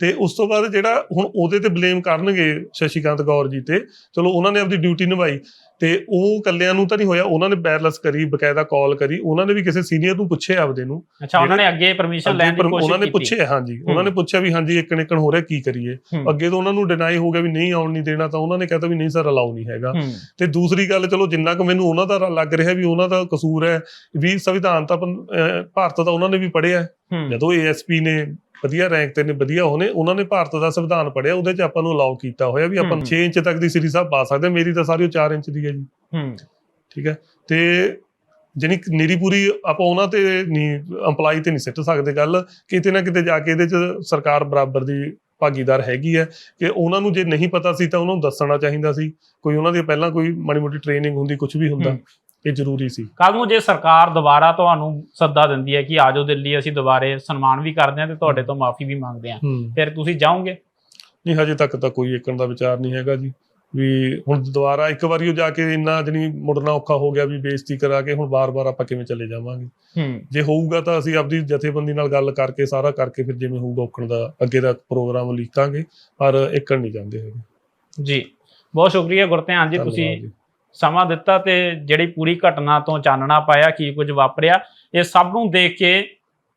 ਤੇ ਉਸ ਤੋਂ ਬਾਅਦ ਜਿਹੜਾ ਹੁਣ ਉਹਦੇ ਤੇ ਬਲੇਮ ਕਰਨਗੇ ਸ਼ਸ਼ੀਕਾਂਤ ਗੌਰ ਜੀ ਤੇ ਚਲੋ ਉਹਨਾਂ ਨੇ ਆਪਣੀ ਡਿਊਟੀ ਨਿਭਾਈ ਤੇ ਉਹ ਕੱਲਿਆਂ ਨੂੰ ਤਾਂ ਨਹੀਂ ਹੋਇਆ ਉਹਨਾਂ ਨੇ ਬੈਰਲਸ ਕਰੀ ਬਕਾਇਦਾ ਕਾਲ ਕਰੀ ਉਹਨਾਂ ਨੇ ਵੀ ਕਿਸੇ ਸੀਨੀਅਰ ਨੂੰ ਪੁੱਛਿਆ ਆਪਦੇ ਨੂੰ। ਅੱਛਾ ਉਹਨਾਂ ਨੇ ਅੱਗੇ ਪਰਮਿਸ਼ਨ ਲੈਣ ਦੀ ਕੋਸ਼ਿਸ਼ ਉਹਨਾਂ ਨੇ ਕੀਤੀ। ਪੁੱਛਿਆ ਹਾਂਜੀ ਉਹਨਾਂ ਨੇ ਪੁੱਛਿਆ ਵੀ ਹਾਂਜੀ ਇੱਕ ਨਿਕਣ ਹੋ ਰਿਹਾ ਕੀ ਕਰੀਏ? ਅੱਗੇ ਤੋਂ ਉਹਨਾਂ ਨੂੰ ਡਿਨਾਈ ਹੋ ਗਿਆ ਵੀ ਨਹੀਂ ਆਉਣ ਨਹੀਂ ਦੇਣਾ ਤਾਂ ਉਹਨਾਂ ਨੇ ਕਹਿਤਾ ਵੀ ਨਹੀਂ ਸਰ ਅਲਾਉ ਨਹੀਂ ਹੈਗਾ। ਤੇ ਦੂਸਰੀ ਗੱਲ ਚਲੋ ਜਿੰਨਾ ਕੁ ਮੈਨੂੰ ਉਹਨਾਂ ਦਾ ਲੱਗ ਰਿਹਾ ਵੀ ਉਹਨਾਂ ਦਾ ਕਸੂਰ ਹੈ ਵੀ ਸੰਵਿਧਾਨ ਤਾਂ ਭਾਰਤ ਦਾ ਉਹਨਾਂ ਨੇ ਵੀ ਪੜ੍ਹਿਆ ਜਦੋਂ ਏਐਸਪੀ ਨੇ ਵਧੀਆ ਰੈਂਕ ਤੇ ਨੇ ਵਧੀਆ ਹੋਣੇ ਉਹਨਾਂ ਨੇ ਭਾਰਤ ਦਾ ਸੰਵਿਧਾਨ ਪੜ੍ਹਿਆ ਉਹਦੇ 'ਚ ਆਪਾਂ ਨੂੰ ਅਲਾਉ ਕੀਤਾ ਹੋਇਆ ਵੀ ਆਪਾਂ ਹੂੰ। 6 ਇੰਚ ਤੱਕ ਦੀ ਸੀਰੀ ਸਾਹਿਬ ਪਾ ਸਕਦੇ। ਮੇਰੀ ਤਾਂ ਸਾਰੀ ਉਹ 4 ਇੰਚ ਦੀ ਹੈ ਜੀ ਹੂੰ, ਠੀਕ ਹੈ ਤੇ ਕਿ ਨਿਰੀ ਪੂਰੀ ਆਪਾਂ ਉਹਨਾਂ ਤੇ ਨਹੀਂ EMPLOYE ਤੇ ਨਹੀਂ ਸਿੱਟ ਸਕਦੇ ਗੱਲ ਕਿਤੇ ਨਾ ਕਿਤੇ ਜਾ ਕੇ ਇਹਦੇ 'ਚ ਸਰਕਾਰ ਬਰਾਬਰ ਦੀ ਭਾਗੀਦਾਰ ਹੈਗੀ ਹੈ ਕਿ ਉਹਨਾਂ ਨੂੰ ਜੇ ਨਹੀਂ ਪਤਾ ਸੀ ਤਾਂ ਉਹਨਾਂ ਨੂੰ ਦੱਸਣਾ ਚਾਹੀਦਾ ਸੀ ਕੋਈ ਉਹਨਾਂ ਦੀ ਪਹਿਲਾਂ ਕੋਈ ਮਾੜੀ ਮੋਟੀ ਟ੍ਰੇਨਿੰਗ ਹੁੰਦੀ ਕੁਝ ਵੀ ਹੁੰਦਾ। ਇਹ ਜ਼ਰੂਰੀ ਸੀ। ਕੱਲ ਨੂੰ ਜੇ ਸਰਕਾਰ ਦੁਬਾਰਾ ਤੁਹਾਨੂੰ ਸੱਦਾ ਦਿੰਦੀ ਹੈ ਕਿ ਆਜੋ ਦਿੱਲੀ ਅਸੀਂ ਦੁਬਾਰੇ ਸਨਮਾਨ ਵੀ ਕਰਦੇ ਹਾਂ ਤੇ ਤੁਹਾਡੇ ਤੋਂ ਮਾਫੀ ਵੀ ਮੰਗਦੇ ਹਾਂ ਹੂੰ। ਫਿਰ ਤੁਸੀਂ ਜਾਓਗੇ? ਨਹੀਂ ਹਜੇ ਤੱਕ ਤਾਂ ਕੋਈ ਏਕਣ ਦਾ ਵਿਚਾਰ ਨਹੀਂ ਹੈਗਾ ਜੀ। ਵੀ ਹੁਣ ਦੁਬਾਰਾ ਇੱਕ ਵਾਰੀ ਉਹ ਜਾ ਕੇ ਇੰਨਾ ਜਣੀ ਮੁੜਨਾ ਔਖਾ ਹੋ ਗਿਆ ਵੀ ਬੇਇੱਜ਼ਤੀ ਕਰਾ ਕੇ ਹੁਣ ਬਾਰ-ਬਾਰ ਆਪਾਂ ਕਿਵੇਂ ਚਲੇ ਜਾਵਾਂਗੇ? ਹੂੰ। ਜੇ ਹੋਊਗਾ ਤਾਂ ਅਸੀਂ ਆਪਦੀ ਜਥੇਬੰਦੀ ਨਾਲ ਗੱਲ ਕਰਕੇ ਸਾਰਾ ਕਰਕੇ ਫਿਰ ਜਿਵੇਂ ਹੋਊਗਾ ਔਖਣ ਦਾ ਅੱਗੇ ਦਾ ਪ੍ਰੋਗਰਾਮ ਲਿਖਾਂਗੇ ਪਰ ਏਕਣ ਨਹੀਂ ਜਾਂਦੇ ਹੈਗੇ। ਜੀ ਬਹੁਤ ਸ਼ੁਕਰੀਆ ਗੁਰਧਿਆਨ ਜੀ ਤੁਸੀਂ ਧੰਨਵਾਦ ਜੀ। ਸਮਾਂ ਦਿੱਤਾ ਤੇ ਜਿਹੜੀ ਪੂਰੀ ਘਟਨਾ ਤੋਂ ਚਾਨਣਾ ਪਾਇਆ ਕੀ ਕੁਝ ਵਾਪਰਿਆ ਇਹ ਸਭ ਨੂੰ ਦੇਖ ਕੇ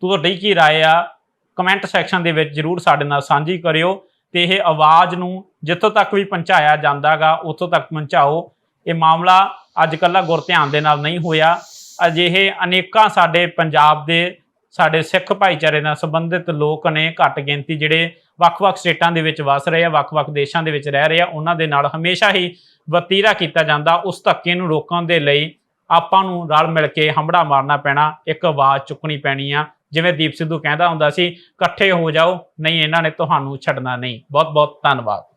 ਤੁਹਾਡੀ ਕੀ رائے ਆ ਕਮੈਂਟ ਸੈਕਸ਼ਨ ਦੇ ਵਿੱਚ ਜਰੂਰ ਸਾਡੇ ਨਾਲ ਸਾਂਝੀ ਕਰਿਓ ਤੇ ਇਹ ਆਵਾਜ਼ ਨੂੰ ਜਿੱਥੋਂ ਤੱਕ ਵੀ ਪਹੁੰਚਾਇਆ ਜਾਂਦਾਗਾ ਉੱਥੋਂ ਤੱਕ ਪਹੁੰਚਾਓ ਇਹ ਮਾਮਲਾ ਅੱਜ ਕੱਲ੍ਹ ਗੁਰਧਿਆਨ ਦੇ ਨਾਲ ਨਹੀਂ ਹੋਇਆ ਅਜਿਹੇ ਅਨੇਕਾਂ ਸਾਡੇ ਪੰਜਾਬ ਦੇ ਸਾਡੇ ਸਿੱਖ ਭਾਈਚਾਰੇ ਨਾਲ ਸੰਬੰਧਿਤ ਲੋਕ ਨੇ ਘੱਟ ਗਿਣਤੀ ਜਿਹੜੇ ਵੱਖ-ਵੱਖ ਸਟੇਟਾਂ ਦੇ ਵਿੱਚ ਵਸ ਰਹੇ ਆ ਵੱਖ-ਵੱਖ ਦੇਸ਼ਾਂ ਦੇ ਵਿੱਚ ਰਹਿ ਰਹੇ ਆ ਉਹਨਾਂ ਦੇ ਨਾਲ ਹਮੇਸ਼ਾ ਹੀ ਵਤੀਰਾ ਕੀਤਾ ਜਾਂਦਾ, ਉਸ ਧੱਕੇ ਨੂੰ ਰੋਕਣ ਦੇ ਲਈ ਆਪਾਂ ਨੂੰ ਰਲ ਮਿਲ ਕੇ ਹਮੜਾ ਮਾਰਨਾ ਪੈਣਾ, ਇੱਕ ਆਵਾਜ਼ ਚੁੱਕਣੀ ਪੈਣੀ ਆ। ਜਿਵੇਂ ਦੀਪ ਸਿੱਧੂ ਕਹਿੰਦਾ ਹੁੰਦਾ ਸੀ, ਇਕੱਠੇ ਹੋ ਜਾਓ, ਨਹੀਂ ਇਹਨਾਂ ਨੇ ਤੁਹਾਨੂੰ ਛੱਡਣਾ ਨਹੀਂ। ਬਹੁਤ ਬਹੁਤ ਧੰਨਵਾਦ।